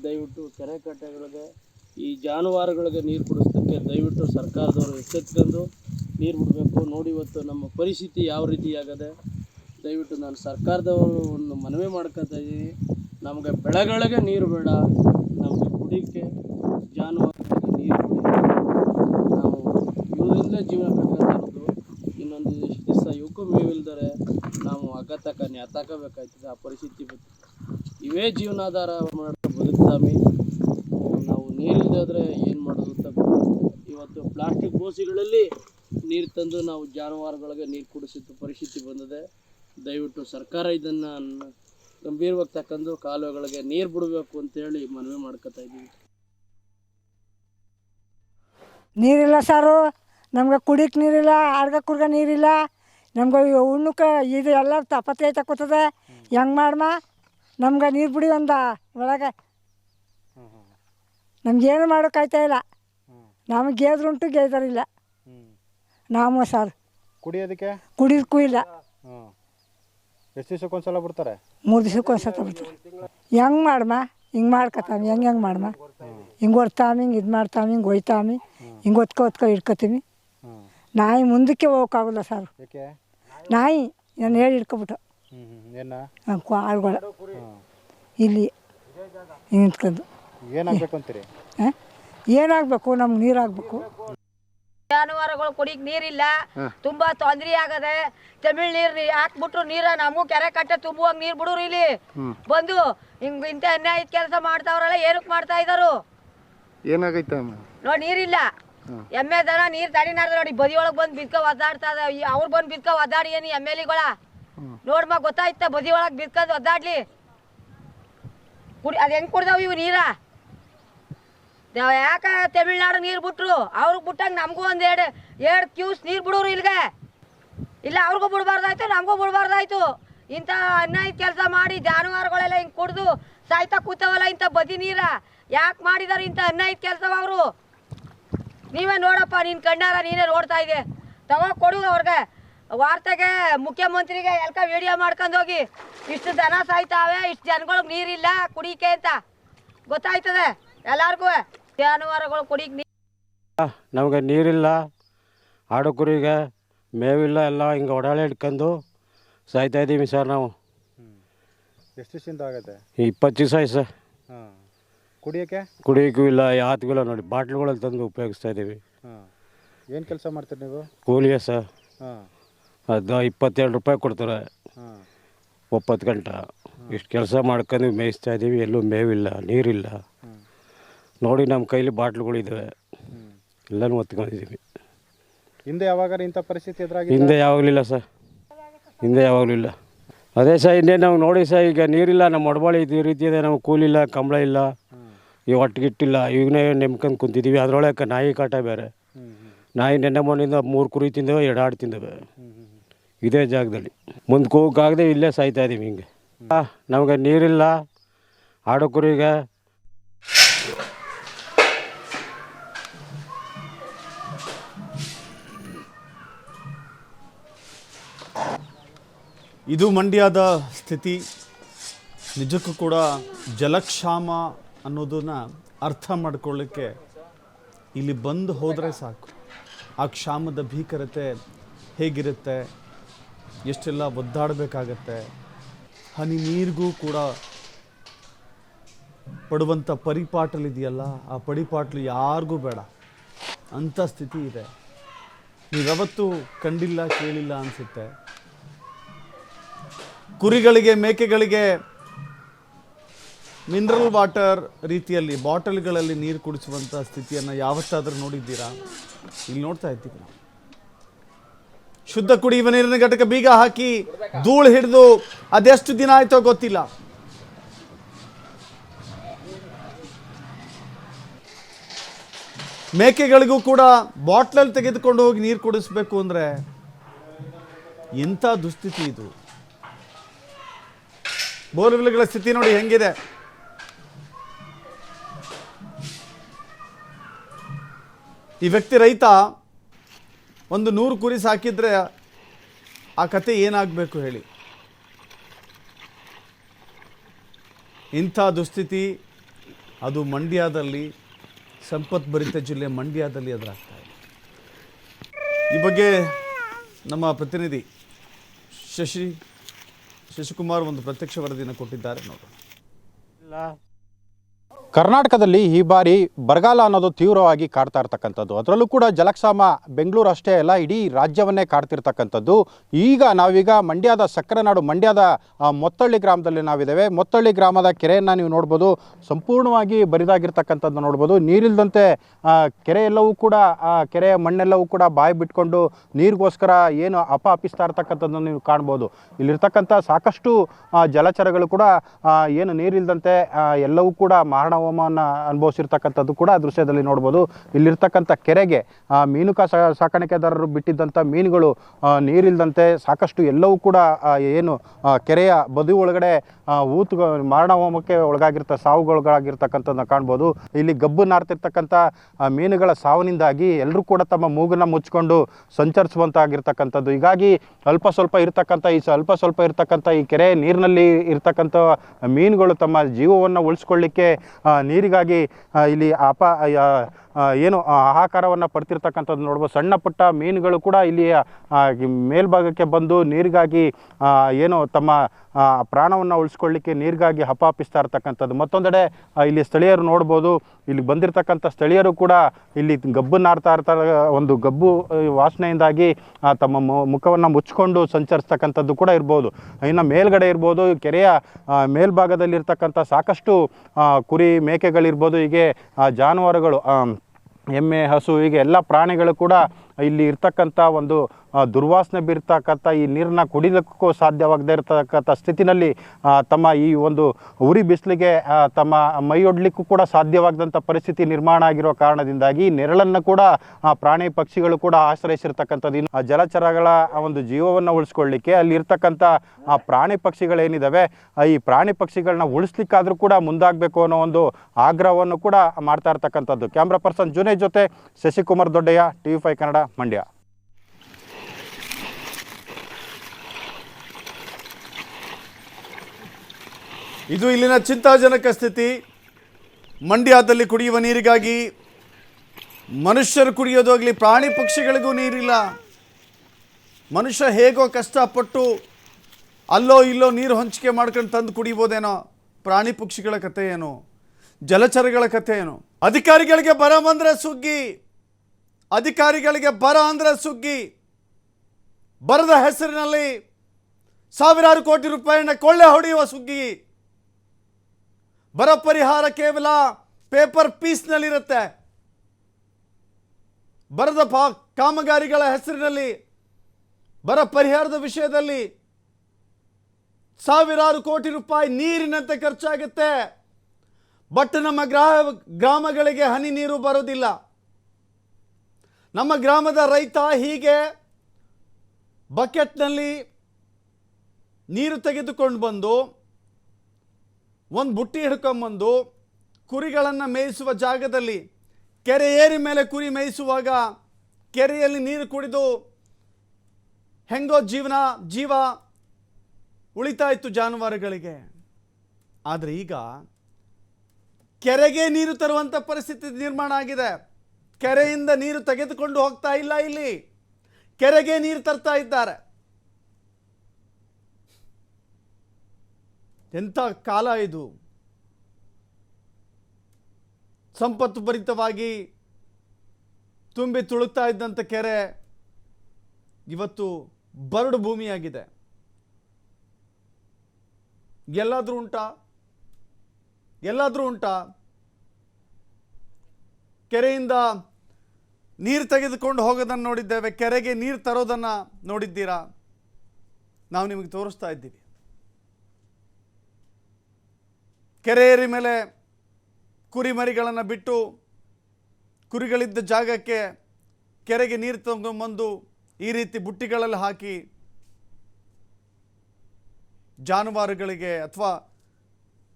ದಯವಿಟ್ಟು ಕೆರೆ ಕಟ್ಟೆಗಳಿಗೆ, ಈ ಜಾನುವಾರುಗಳಿಗೆ ನೀರು ಕುಡಿಸೋದಕ್ಕೆ ದಯವಿಟ್ಟು ಸರ್ಕಾರದವರು ಎಚ್ಚೆತ್ಕೊಂಡು ನೀರು ಬಿಡಬೇಕು. ನೋಡಿ ಇವತ್ತು ನಮ್ಮ ಪರಿಸ್ಥಿತಿ ಯಾವ ರೀತಿ ಆಗದೆ ದಯವಿಟ್ಟು ನಾನು ಸರ್ಕಾರದವರು ಒಂದು ಮನವಿ ಮಾಡ್ಕೊತಾ ಇದ್ದೀನಿ. ನಮಗೆ ಬೆಳೆಗಳಿಗೆ ನೀರು ಬೇಡ, ನಮಗೆ ಕುಡಿಯೋಕ್ಕೆ ಜಾನುವಾರುಗಳಿಗೆ ನೀರು ಬೇಡ. ನಾವು ಇವರಿಂದಲೇ ಜೀವನ ಇನ್ನೊಂದು ಇಷ್ಟು ದಿವಸ ಇವಕ್ಕೂ ಮೇವಿಲ್ದರೆ ನಾವು ಹಗ್ಗ ತಕ ನ್ಯಾತಾಕಬೇಕಾಯ್ತದೆ, ಆ ಪರಿಸ್ಥಿತಿ ಬಂತು ಇವೇ ಜೀವನಾಧಾರ ಮಾಡೋ ಬದುಕ್ತಾಮಿ ನಾವು ನೀರಿಲ್ಲದಾದ್ರೆ ಏನು ಮಾಡೋದು ಅಂತ ಇವತ್ತು ಪ್ಲಾಸ್ಟಿಕ್ ಬೋಸಿಗಳಲ್ಲಿ ನೀರು ತಂದು ನಾವು ಜಾನುವಾರುಗಳಿಗೆ ನೀರು ಕುಡಿಸಿದ್ದು ಪರಿಸ್ಥಿತಿ ಬಂದಿದೆ. ದಯವಿಟ್ಟು ಸರ್ಕಾರ ಇದನ್ನು ಗಂಭೀರವಾಗಿ ತಕ್ಕಂದು ಕಾಲುವೆಗಳಿಗೆ ನೀರು ಬಿಡಬೇಕು ಅಂತೇಳಿ ಮನವಿ ಮಾಡ್ಕೊತಾ ಇದ್ದೀವಿ. ನೀರಿಲ್ಲ ಸಾರು. ನಮ್ಗೆ ಕುಡಿಯೋಕೆ ನೀರಿಲ್ಲ ಆಡ್ಗ ಕುರ್ಗ ನೀರಿಲ್ಲ. ನಮ್ಗೆ ಉಣ್ಣಕ್ಕೆ ಇದು ಎಲ್ಲ ತಪತ್ತೆ ತಕ್ಕೋತದೆ. ಹೆಂಗೆ ಮಾಡಮ್ಮ ನಮ್ಗೆ ನೀರು ಬಿಡಿ ಒಂದ ಒಳಗೆ. ನಮ್ಗೇನು ಮಾಡೋಕ್ಕಾಯ್ತಾ ಇಲ್ಲ. ನಮಗೆ ಗೇದ್ರುಂಟು ಗೇದರಿಲ್ಲ ನಾವು ಸರ್. ಕುಡಿಯೋದಕ್ಕೆ? ಕುಡಿಯೋದಕ್ಕೂ ಇಲ್ಲ. ಎಷ್ಟು ದಿವ್ಸಕ್ಕೊಂದ್ಸಲ ಬಿಡ್ತಾರೆ ಮೂರು ದಿವ್ಸಕ್ಕೆ ಒಂದ್ಸಲ ಸತ ಬಿಡ್ತಾರೆ ಹೆಂಗೆ ಮಾಡಮ್ಮ ಹಿಂಗೆ ಮಾಡ್ಕೊತಾಮಿ ಹೆಂಗೆ ಹೆಂಗೆ ಮಾಡಮ್ಮ ಹಿಂಗೆ ಹೊಡ್ತಾಮಿ ಹಿಂಗೆ ಇದು ಮಾಡ್ತಾಮಿ ಹಿಂಗೆ ಒಯ್ತಾಮಿ ಹಿಂಗೆ ಒತ್ಕೊ ಒತ್ಕೊ ಇಟ್ಕೊತೀವಿ ನಾಯಿ ಮುಂದಕ್ಕೆ ಹೋಗೋಕ್ಕಾಗಲ್ಲ ಸರ್. ಯಾಕೆ? ನಾಯಿ ನಾನು ಹೇಳಿ ಹಿಡ್ಕೊಬಿಟ್ಟು. ಏನ? ಆಳುಗಳ. ಇಲ್ಲಿ ನಿಂತ್ಕೊಂಡು. ಏನಾಗಬೇಕು ಅಂತೀರಿ? ಏನಾಗಬೇಕು? ನಮ್ಗೆ ನೀರಾಗಬೇಕು. ಜಾನುವಾರುಗಳು ಕುಡಿಕ್ ನೀರಿಲ್ಲ. ತುಂಬಾ ತೊಂದ್ರೆ ಆಗದೆ ತಮಿಳ್ ನೀರ್ ಹಾಕ್ಬಿಟ್ರು ನೀರ ನಮಗೂ ಕೆರೆ ಕಟ್ಟೆ ತುಂಬುವಾಗ ನೀರ್ ಬಿಡೋರು ಇಲ್ಲಿ. ಬಂದು ಹಿಂಗ್ ಇಂತ ಅನ್ಯಾಯದ ಕೆಲಸ ಮಾಡ್ತಾವ್ರಲ್ಲ ಏನಕ್ ಮಾಡ್ತಾ ಇದಾರು? ಏನಾಗೈತೆ ನೋಡಿ ನೀರಿಲ್ಲ. ಎಮ್ಮೆ ದನ ನೀರ್ ತಡಿನಾರ್ದ ನೋಡಿ ಬದಿ ಒಳಗ್ ಬಂದ್ ಬಿದ್ಕ ಒದ್ದಾಡ್ತಾ ಅವ್ರ ಬಂದ್ ಬಿದ್ಕ ಒದ್ದಾಡಿ ಏನಿ ಎಂ ಎಲ್ ಎಗಳ ನೋಡ್ಮ ಗೊತ್ತಾಯ್ತ ಬದಿ ಒಳಗ್ ಬಿದ್ಕದ್ ಒದ್ದಾಡ್ಲಿ? ಕುಡಿ ಅದ್ ಹೆಂಗ್ ಕುಡ್ದಾವ್ ಇವ್ ನೀರ? ಯಾಕ ತಮಿಳ್ನಾಡು ನೀರ್ ಬಿಟ್ರು? ಅವ್ರಿಗೆ ಬಿಟ್ಟಂಗ ನಮಗೂ ಒಂದ್ ಎರಡು ಎರಡ್ ಕ್ಯೂಸ್ ನೀರ್ ಬಿಡೋರು ಇಲ್ಗೆ. ಇಲ್ಲ ಅವ್ರಿಗೂ ಬಿಡಬಾರ್ದಾಯ್ತು ನಮಗೂ ಬಿಡಬಾರ್ದಾಯ್ತು. ಇಂಥ ಅನ್ಯಾಯ ಕೆಲಸ ಮಾಡಿ ಜಾನುವಾರುಗಳೆಲ್ಲ ಹಿಂಗ್ ಕುಡ್ದು ಸಾಯ್ತಾ ಕೂತವಲ್ಲ ಇಂಥ ಬದಿ ನೀರ? ಯಾಕೆ ಮಾಡಿದಾರೆ ಇಂಥ ಅನ್ಯಾಯ ಕೆಲ್ಸವ ಅವರು? ನೀವೇ ನೋಡಪ್ಪ ನಿನ್ನ ಕಣ್ಣಾರ ನೀನೇ ನೋಡ್ತಾ ಇದೆ ತಗೋ ಕೊಡು ಅವ್ರಿಗೆ. ವಾರ್ತೆಗೆ ಮುಖ್ಯಮಂತ್ರಿಗೆ ಎಲ್ಕ ವಿಡಿಯೋ ಮಾಡ್ಕೊಂಡು ಹೋಗಿ. ಇಷ್ಟು ದನ ಸಾಯ್ತಾವೆ ಇಷ್ಟು ಜನಗಳಿಗೆ ನೀರಿಲ್ಲ ಕುಡಿಕೆ ಅಂತ. ಗೊತ್ತಾಯ್ತದೆ ಎಲ್ಲಾರ್ಗೂ? ಜಾನುವಾರುಗಳು ಕುಡಿಕ್ ನೀರು ನಮಗೆ ನೀರಿಲ್ಲ ಆಡು ಕುರಿಗೆ ಮೇವಿಲ್ಲ ಎಲ್ಲ ಹಿಂಗೆ ಒಡಾಳೆ ಹಿಡ್ಕೊಂಡು ಸಾಯ್ತಾ ಇದ್ದೀವಿ ಸರ್ ನಾವು. ಎಷ್ಟು ದಿವಸದಿಂದ ಆಗತ್ತೆ? ಇಪ್ಪತ್ತು ದಿವಸ ಆಯ್ತು ಸರ್. ಹಾಂ. ಕುಡಿಯೋಕ್ಕೆ? ಕುಡಿಯೋಕ್ಕೂ ಇಲ್ಲ ಯಾತ್ಗೂ ಇಲ್ಲ ನೋಡಿ ಬಾಟ್ಲುಗಳಲ್ಲಿ ತಂದು ಉಪಯೋಗಿಸ್ತಾ ಇದ್ದೀವಿ. ಹಾಂ. ಏನು ಕೆಲಸ ಮಾಡ್ತೀರಿ ನೀವು? ಕೂಲಿಯ ಸರ್ ಹಾಂ. ಅದು ಇಪ್ಪತ್ತೆರಡು ರೂಪಾಯಿ ಕೊಡ್ತಾರೆ. ಹಾಂ. ಒಪ್ಪತ್ತು ಗಂಟೆ. ಇಷ್ಟು ಕೆಲಸ ಮಾಡ್ಕೊಂಡು ಮೇಯಿಸ್ತಾ ಇದ್ದೀವಿ ಎಲ್ಲೂ ಮೇವಿಲ್ಲ ನೀರಿಲ್ಲ. ನೋಡಿ ನಮ್ಮ ಕೈಲಿ ಬಾಟ್ಲುಗಳಿದ್ದಾವೆ ಎಲ್ಲನೂ ಒತ್ಕೊಂಡಿದ್ದೀವಿ ಹಿಂದೆ ಯಾವಾಗ ಇಂಥ ಪರಿಸ್ಥಿತಿ ಎದುರಾಗಿ ಹಿಂದೆ ಯಾವಾಗಲಿಲ್ಲ ಸರ್ ಹಿಂದೆ ಯಾವಾಗಲೂ ಇಲ್ಲ ಅದೇ ಸರ್ ಇನ್ನೇ ನಾವು ನೋಡಿ ಸರ್ ಈಗ ನೀರಿಲ್ಲ ನಮ್ಮ ಒಡಬಾಳಿ ಈ ರೀತಿ ಇದೆ ನಮ್ಗೆ ಕೂಲಿಲ್ಲ ಕಂಬಳ ಇಲ್ಲ. ಈ ಒಟ್ಟಿಗಿಟ್ಟಿಲ್ಲ ಈಗನೇ ನೆಮ್ಕೊಂಡು ಕುಂತಿದ್ದೀವಿ ಅದರೊಳಗೆ ನಾಯಿ ಕಾಟ ಬೇರೆ. ನಾಯಿ ನೆನ್ನೆ ಮೊನ್ನಿಂದ ಮೂರು ಕುರಿ ತಿಂದವೆ ಎರಡು ಆಡು ತಿಂದವೆ. ಇದೇ ಜಾಗದಲ್ಲಿ. ಮುಂದೆ ಕೂಗಾಗದೆ ಇಲ್ಲೇ ಸಾಯ್ತಾ ಇದ್ದೀವಿ ಹಿಂಗೆ. ನಮಗೆ ನೀರಿಲ್ಲ. ಆಡು ಕುರಿಗೆ. ಇದು ಮಂಡ್ಯದ ಸ್ಥಿತಿ. ನಿಜಕ್ಕೂ ಕೂಡ ಜಲಕ್ಷಾಮ ಅನ್ನೋದನ್ನ ಅರ್ಥ ಮಾಡ್ಕೊಳ್ಳಿಕ್ಕೆ ಇಲ್ಲಿ ಬಂದು ಹೋದರೆ ಸಾಕು. ಆ ಕ್ಷಾಮದ ಭೀಕರತೆ ಹೇಗಿರುತ್ತೆ? ಎಷ್ಟೆಲ್ಲ ಒದ್ದಾಡಬೇಕಾಗತ್ತೆ? ಹನಿ ನೀರಿಗೂ ಕೂಡ ಪಡುವಂಥ ಪರಿಪಾಟಲಿದೆಯಲ್ಲ ಆ ಪರಿಪಾಟ್ಲು ಯಾರಿಗೂ ಬೇಡ. ಅಂಥ ಸ್ಥಿತಿ ಇದೆ. ನೀವ್ಯಾವತ್ತೂ ಕಂಡಿಲ್ಲ, ಕೇಳಿಲ್ಲ ಅನಿಸುತ್ತೆ. ಕುರಿಗಳಿಗೆ, ಮೇಕೆಗಳಿಗೆ ಮಿನರಲ್ ವಾಟರ್ ರೀತಿಯಲ್ಲಿ, ಬಾಟಲ್ಗಳಲ್ಲಿ ನೀರು ಕುಡಿಸುವಂಥ ಸ್ಥಿತಿಯನ್ನು ಯಾವತ್ತಾದರೂ ನೋಡಿದ್ದೀರಾ? ಇಲ್ಲಿ ನೋಡ್ತಾ ಇದ್ದೀವಿ ಶುದ್ಧ ಕುಡಿಯುವ ನೀರಿನ ಘಟಕ ಬೀಗ ಹಾಕಿ ಧೂಳು ಹಿಡಿದು ಅದೆಷ್ಟು ದಿನ ಆಯ್ತೋ ಗೊತ್ತಿಲ್ಲ. ಮೇಕೆಗಳಿಗೂ ಕೂಡ ಬಾಟ್ಲಲ್ಲಿ ತೆಗೆದುಕೊಂಡು ಹೋಗಿ ನೀರು ಕುಡಿಸ್ಬೇಕು ಅಂದರೆ ಎಂಥ ದುಸ್ಥಿತಿ ಇದು. ಬೋರ್ವೆಲ್ಗಳ ಸ್ಥಿತಿ ನೋಡಿ ಹೆಂಗಿದೆ. ಈ ವ್ಯಕ್ತಿ ರೈತ ಒಂದು ನೂರು ಕುರಿ ಸಾಕಿದ್ರೆ ಆ ಕತೆ ಏನಾಗಬೇಕು ಹೇಳಿ? ಇಂಥ ದುಸ್ಥಿತಿ ಅದು ಮಂಡ್ಯದಲ್ಲಿ ಸಂಪತ್ಭರಿತ ಜಿಲ್ಲೆ ಮಂಡ್ಯದಲ್ಲಿ ಎದುರಾಗ್ತಾ ಇದೆ. ಈ ಬಗ್ಗೆ ನಮ್ಮ ಪ್ರತಿನಿಧಿ ಶಶಿ, ಶಶಿಕುಮಾರ್ ಒಂದು ಪ್ರತ್ಯಕ್ಷ ವರದಿಯನ್ನು ಕೊಟ್ಟಿದ್ದಾರೆ ನೋಡೋಣ. ಕರ್ನಾಟಕದಲ್ಲಿ ಈ ಬಾರಿ ಬರಗಾಲ ಅನ್ನೋದು ತೀವ್ರವಾಗಿ ಕಾಡ್ತಾ ಇರ್ತಕ್ಕಂಥದ್ದು. ಅದರಲ್ಲೂ ಕೂಡ ಜಲಕ್ಷಾಮ ಬೆಂಗಳೂರು ಅಷ್ಟೇ ಅಲ್ಲ ಇಡೀ ರಾಜ್ಯವನ್ನೇ ಕಾಡ್ತಿರ್ತಕ್ಕಂಥದ್ದು. ಈಗ ನಾವೀಗ ಮಂಡ್ಯದ ಸಕ್ಕರೆ ನಾಡು ಮಂಡ್ಯದ ಮೊತ್ತಳ್ಳಿ ಗ್ರಾಮದಲ್ಲಿ ನಾವಿದ್ದೇವೆ. ಮೊತ್ತಳ್ಳಿ ಗ್ರಾಮದ ಕೆರೆಯನ್ನು ನೀವು ನೋಡ್ಬೋದು. ಸಂಪೂರ್ಣವಾಗಿ ಬರಿದಾಗಿರ್ತಕ್ಕಂಥದ್ದು ನೋಡ್ಬೋದು. ನೀರಿಲ್ದಂತೆ ಆ, ಕೆರೆ ಎಲ್ಲವೂ ಕೂಡ ಕೆರೆಯ ಮಣ್ಣೆಲ್ಲವೂ ಕೂಡ ಬಾಯಿ ಬಿಟ್ಕೊಂಡು ನೀರಿಗೋಸ್ಕರ ಏನು ಅಪ ಅಪಿಸ್ತಾ ಇರ್ತಕ್ಕಂಥದ್ದು ನೀವು ಕಾಣ್ಬೋದು. ಇಲ್ಲಿರ್ತಕ್ಕಂಥ ಸಾಕಷ್ಟು ಜಲಚರಗಳು ಕೂಡ ಏನು ನೀರಿಲ್ದಂತೆ ಎಲ್ಲವೂ ಕೂಡ ಮಾರಣ ಹೋಮವನ್ನು ಅನುಭವಿಸಿರ್ತಕ್ಕಂಥದ್ದು ಕೂಡ ದೃಶ್ಯದಲ್ಲಿ ನೋಡ್ಬೋದು. ಇಲ್ಲಿರ್ತಕ್ಕಂಥ ಕೆರೆಗೆ ಮೀನುಕ ಸಾಕಾಣಿಕೆದಾರರು ಬಿಟ್ಟಿದ್ದಂಥ ಮೀನುಗಳು ನೀರಿಲ್ಲದಂತೆ ಸಾಕಷ್ಟು ಎಲ್ಲವೂ ಕೂಡ ಏನು ಕೆರೆಯ ಬದಿ ಒಳಗಡೆ ಊತ್ ಊತು ಮಾರಣ ಹೋಮಕ್ಕೆ ಒಳಗಾಗಿರ್ತ ಸಾವುಗೊಳಗಾಗಿರ್ತಕ್ಕಂಥದ್ದನ್ನ ಕಾಣ್ಬೋದು. ಇಲ್ಲಿ ಗಬ್ಬು ನಾರ್ತಿರ್ತಕ್ಕಂಥ ಮೀನುಗಳ ಸಾವಿನಿಂದಾಗಿ ಎಲ್ಲರೂ ಕೂಡ ತಮ್ಮ ಮೂಗನ್ನ ಮುಚ್ಕೊಂಡು ಸಂಚರಿಸುವಂತಾಗಿರ್ತಕ್ಕಂಥದ್ದು. ಹೀಗಾಗಿ ಅಲ್ಪ ಸ್ವಲ್ಪ ಇರ್ತಕ್ಕಂಥ ಈ ಅಲ್ಪ ಸ್ವಲ್ಪ ಇರ್ತಕ್ಕಂಥ ಈ ಕೆರೆ, ನೀರಿನಲ್ಲಿ ಇರ್ತಕ್ಕಂಥ ಮೀನುಗಳು ತಮ್ಮ ಜೀವವನ್ನು ಉಳಿಸ್ಕೊಳ್ಳಿಕ್ಕೆ ನೀರಿಗಾಗಿ ಇಲ್ಲಿ ಅಪ ಏನು ಆಹಾರವನ್ನು ಪಡ್ತಿರ್ತಕ್ಕಂಥದ್ದು ನೋಡ್ಬೋದು. ಸಣ್ಣ ಪುಟ್ಟ ಮೀನುಗಳು ಕೂಡ ಇಲ್ಲಿ ಮೇಲ್ಭಾಗಕ್ಕೆ ಬಂದು ನೀರಿಗಾಗಿ ಏನು ತಮ್ಮ ಪ್ರಾಣವನ್ನು ಉಳಿಸ್ಕೊಳ್ಳಿಕ್ಕೆ ನೀರಿಗಾಗಿ ಹಪಾಪಿಸ್ತಾ ಇರ್ತಕ್ಕಂಥದ್ದು. ಮತ್ತೊಂದೆಡೆ ಇಲ್ಲಿ ಸ್ಥಳೀಯರು ನೋಡ್ಬೋದು, ಇಲ್ಲಿ ಬಂದಿರತಕ್ಕಂಥ ಸ್ಥಳೀಯರು ಕೂಡ ಇಲ್ಲಿ ಗಬ್ಬು ನಾರ್ತಾ ಇರ್ತಾರೆ ಒಂದು ಗಬ್ಬು ವಾಸನೆಯಿಂದಾಗಿ ತಮ್ಮ ಮುಖವನ್ನು ಮುಚ್ಕೊಂಡು ಸಂಚರಿಸ್ತಕ್ಕಂಥದ್ದು ಕೂಡ ಇರ್ಬೋದು. ಇನ್ನು ಮೇಲ್ಗಡೆ ಇರ್ಬೋದು, ಕೆರೆಯ ಮೇಲ್ಭಾಗದಲ್ಲಿರ್ತಕ್ಕಂಥ ಸಾಕಷ್ಟು ಕುರಿ ಮೇಕೆಗಳಿರ್ಬೋದು. ಹೀಗೆ ಜಾನುವಾರುಗಳು ಎಮ್ಮೆ ಹಸು ಹೀಗೆ ಎಲ್ಲ ಪ್ರಾಣಿಗಳು ಕೂಡ ಇಲ್ಲಿ ಇರ್ತಕ್ಕಂಥ ಒಂದು ದುರ್ವಾಸನೆ ಬೀರ್ತಕ್ಕಂಥ ಈ ನೀರನ್ನ ಕುಡಿಲಿಕ್ಕೂ ಸಾಧ್ಯವಾಗದೇ ಇರತಕ್ಕಂಥ ಸ್ಥಿತಿನಲ್ಲಿ ತಮ್ಮ ಈ ಒಂದು ಉರಿ ಬಿಸಿಲಿಗೆ ತಮ್ಮ ಮೈಯೊಡ್ಲಿಕ್ಕೂ ಕೂಡ ಸಾಧ್ಯವಾಗದಂಥ ಪರಿಸ್ಥಿತಿ ನಿರ್ಮಾಣ ಆಗಿರೋ ಕಾರಣದಿಂದಾಗಿ ನೆರಳನ್ನು ಕೂಡ ಪ್ರಾಣಿ ಪಕ್ಷಿಗಳು ಕೂಡ ಆಶ್ರಯಿಸಿರ್ತಕ್ಕಂಥದ್ದು. ಇನ್ನು ಜಲಚರಗಳ ಒಂದು ಜೀವವನ್ನು ಉಳಿಸ್ಕೊಳ್ಳಿಕ್ಕೆ ಅಲ್ಲಿ ಇರ್ತಕ್ಕಂಥ, ಆ, ಪ್ರಾಣಿ ಪಕ್ಷಿಗಳೇನಿದ್ದಾವೆ ಈ ಪ್ರಾಣಿ ಪಕ್ಷಿಗಳನ್ನ ಉಳಿಸ್ಲಿಕ್ಕಾದ್ರೂ ಕೂಡ ಮುಂದಾಗಬೇಕು ಅನ್ನೋ ಒಂದು ಆಗ್ರಹವನ್ನು ಕೂಡ ಮಾಡ್ತಾ ಇರ್ತಕ್ಕಂಥದ್ದು. ಕ್ಯಾಮ್ರಾ ಪರ್ಸನ್ ಜುನೇ ಜೊತೆ Shashikumar Doddaiah, T V five Kannada. Mandya. ಇದು ಇಲ್ಲಿನ ಚಿಂತಾಜನಕ ಸ್ಥಿತಿ. ಮಂಡ್ಯದಲ್ಲಿ ಕುಡಿಯುವ ನೀರಿಗಾಗಿ ಮನುಷ್ಯರು ಕುಡಿಯೋದಾಗಲಿ ಪ್ರಾಣಿ ಪಕ್ಷಿಗಳಿಗೂ ನೀರಿಲ್ಲ. ಮನುಷ್ಯ ಹೇಗೋ ಕಷ್ಟಪಟ್ಟು ಅಲ್ಲೋ ಇಲ್ಲೋ ನೀರು ಹಂಚಿಕೆ ಮಾಡ್ಕೊಂಡು ತಂದು ಕುಡಿಬೋದೇನೋ? ಪ್ರಾಣಿ ಪಕ್ಷಿಗಳ ಕಥೆ ಏನು? ಜಲಚರಗಳ ಕಥೆ ಏನು? ಅಧಿಕಾರಿಗಳಿಗೆ ಬರ ಬಂದರೆ ಸುಗ್ಗಿ. ಅಧಿಕಾರಿಗಳಿಗೆ ಬರ ಅಂದರೆ ಸುಗ್ಗಿ. ಬರದ ಹೆಸರಿನಲ್ಲಿ ಸಾವಿರಾರು ಕೋಟಿ ರೂಪಾಯಿನ ಕೊಳ್ಳೆ ಹೊಡೆಯುವ ಸುಗ್ಗಿ. ಬರ ಪರಿಹಾರ ಕೇವಲ ಪೇಪರ್ ಪೀಸ್ನಲ್ಲಿರುತ್ತೆ. ಬರದ ಪಾ ಕಾಮಗಾರಿಗಳ ಹೆಸರಿನಲ್ಲಿ, ಬರ ಪರಿಹಾರದ ವಿಷಯದಲ್ಲಿ ಸಾವಿರಾರು ಕೋಟಿ ರೂಪಾಯಿ ನೀರಿನಂತೆ ಖರ್ಚಾಗುತ್ತೆ. ಬಟ್ ನಮ್ಮ ಗ್ರಾ ಗ್ರಾಮಗಳಿಗೆ ಹನಿ ನೀರು ಬರೋದಿಲ್ಲ. ನಮ್ಮ ಗ್ರಾಮದ ರೈತ ಹೀಗೆ ಬಕೆಟ್ನಲ್ಲಿ ನೀರು ತೆಗೆದುಕೊಂಡು ಬಂದು, ಒಂದು ಬುಟ್ಟಿ ಹಿಡ್ಕೊಂಬಂದು ಕುರಿಗಳನ್ನು ಮೇಯಿಸುವ ಜಾಗದಲ್ಲಿ, ಕೆರೆ ಏರಿ ಮೇಲೆ ಕುರಿ ಮೇಯಿಸುವಾಗ ಕೆರೆಯಲ್ಲಿ ನೀರು ಕುಡಿದು ಹೆಂಗೋ ಜೀವನ, ಜೀವ ಉಳಿತಾ ಇತ್ತು ಜಾನುವಾರುಗಳಿಗೆ. ಆದರೆ ಈಗ ಕೆರೆಗೆ ನೀರು ತರುವಂಥ ಪರಿಸ್ಥಿತಿ ನಿರ್ಮಾಣ ಆಗಿದೆ. ಕೆರೆಯಿಂದ ನೀರು ತೆಗೆದುಕೊಂಡು ಹೋಗ್ತಾ ಇಲ್ಲ ಇಲ್ಲಿ. ಕೆರೆಗೆ ನೀರು ತರ್ತಾ ಇದ್ದಾರೆ. ಎಂಥ ಕಾಲ ಇದು? ಸಂಪತ್ತು ಭರಿತವಾಗಿ ತುಂಬಿ ತುಳುಕ್ತಾ ಇದ್ದಂಥ ಕೆರೆ ಇವತ್ತು ಬರಡು ಭೂಮಿಯಾಗಿದೆ. ಎಲ್ಲಾದರೂ ಉಂಟಾ? ಎಲ್ಲಾದರೂ ಉಂಟಾ? ಕೆರೆಯಿಂದ ನೀರು ತೆಗೆದುಕೊಂಡು ಹೋಗೋದನ್ನು ನೋಡಿದ್ದೇವೆ, ಕೆರೆಗೆ ನೀರು ತರೋದನ್ನು ನೋಡಿದ್ದೀರಾ? ನಾವು ನಿಮಗೆ ತೋರಿಸ್ತಾ ಇದ್ದೀವಿ. ಕೆರೆಯರಿ ಮೇಲೆ ಕುರಿಮರಿಗಳನ್ನು ಬಿಟ್ಟು ಕುರಿಗಳಿದ್ದ ಜಾಗಕ್ಕೆ ಕೆರೆಗೆ ನೀರು ತಗೊಂಬಂದು ಈ ರೀತಿ ಬುಟ್ಟಿಗಳಲ್ಲಿ ಹಾಕಿ ಜಾನುವಾರುಗಳಿಗೆ ಅಥವಾ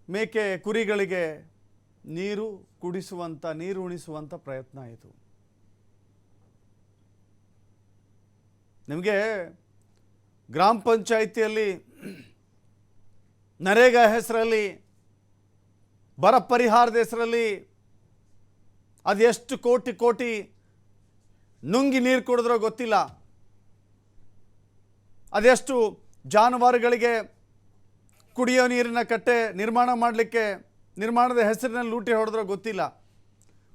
ಮೇಕೆ ಕುರಿಗಳಿಗೆ ನೀರು ಕುಡಿಸುವಂಥ ನೀರು ಉಣಿಸುವಂಥ ಪ್ರಯತ್ನ ಇದು. ನಿಮಗೆ ಗ್ರಾಮ ಪಂಚಾಯಿತಿಯಲ್ಲಿ ನರೇಗಾ ಹೆಸರಲ್ಲಿ, ಬರ ಪರಿಹಾರದ ಹೆಸರಲ್ಲಿ ಅದೆಷ್ಟು ಕೋಟಿ ಕೋಟಿ ನುಂಗಿ ನೀರು ಕುಡಿದ್ರೋ ಗೊತ್ತಿಲ್ಲ. ಅದೆಷ್ಟು ಜಾನುವಾರುಗಳಿಗೆ ಕುಡಿಯೋ ನೀರಿನ ಕಟ್ಟೆ ನಿರ್ಮಾಣ ಮಾಡಲಿಕ್ಕೆ ನಿರ್ಮಾಣದ ಹೆಸರಿನಲ್ಲಿ ಲೂಟಿ ಹೊಡೆದ್ರೋ ಗೊತ್ತಿಲ್ಲ.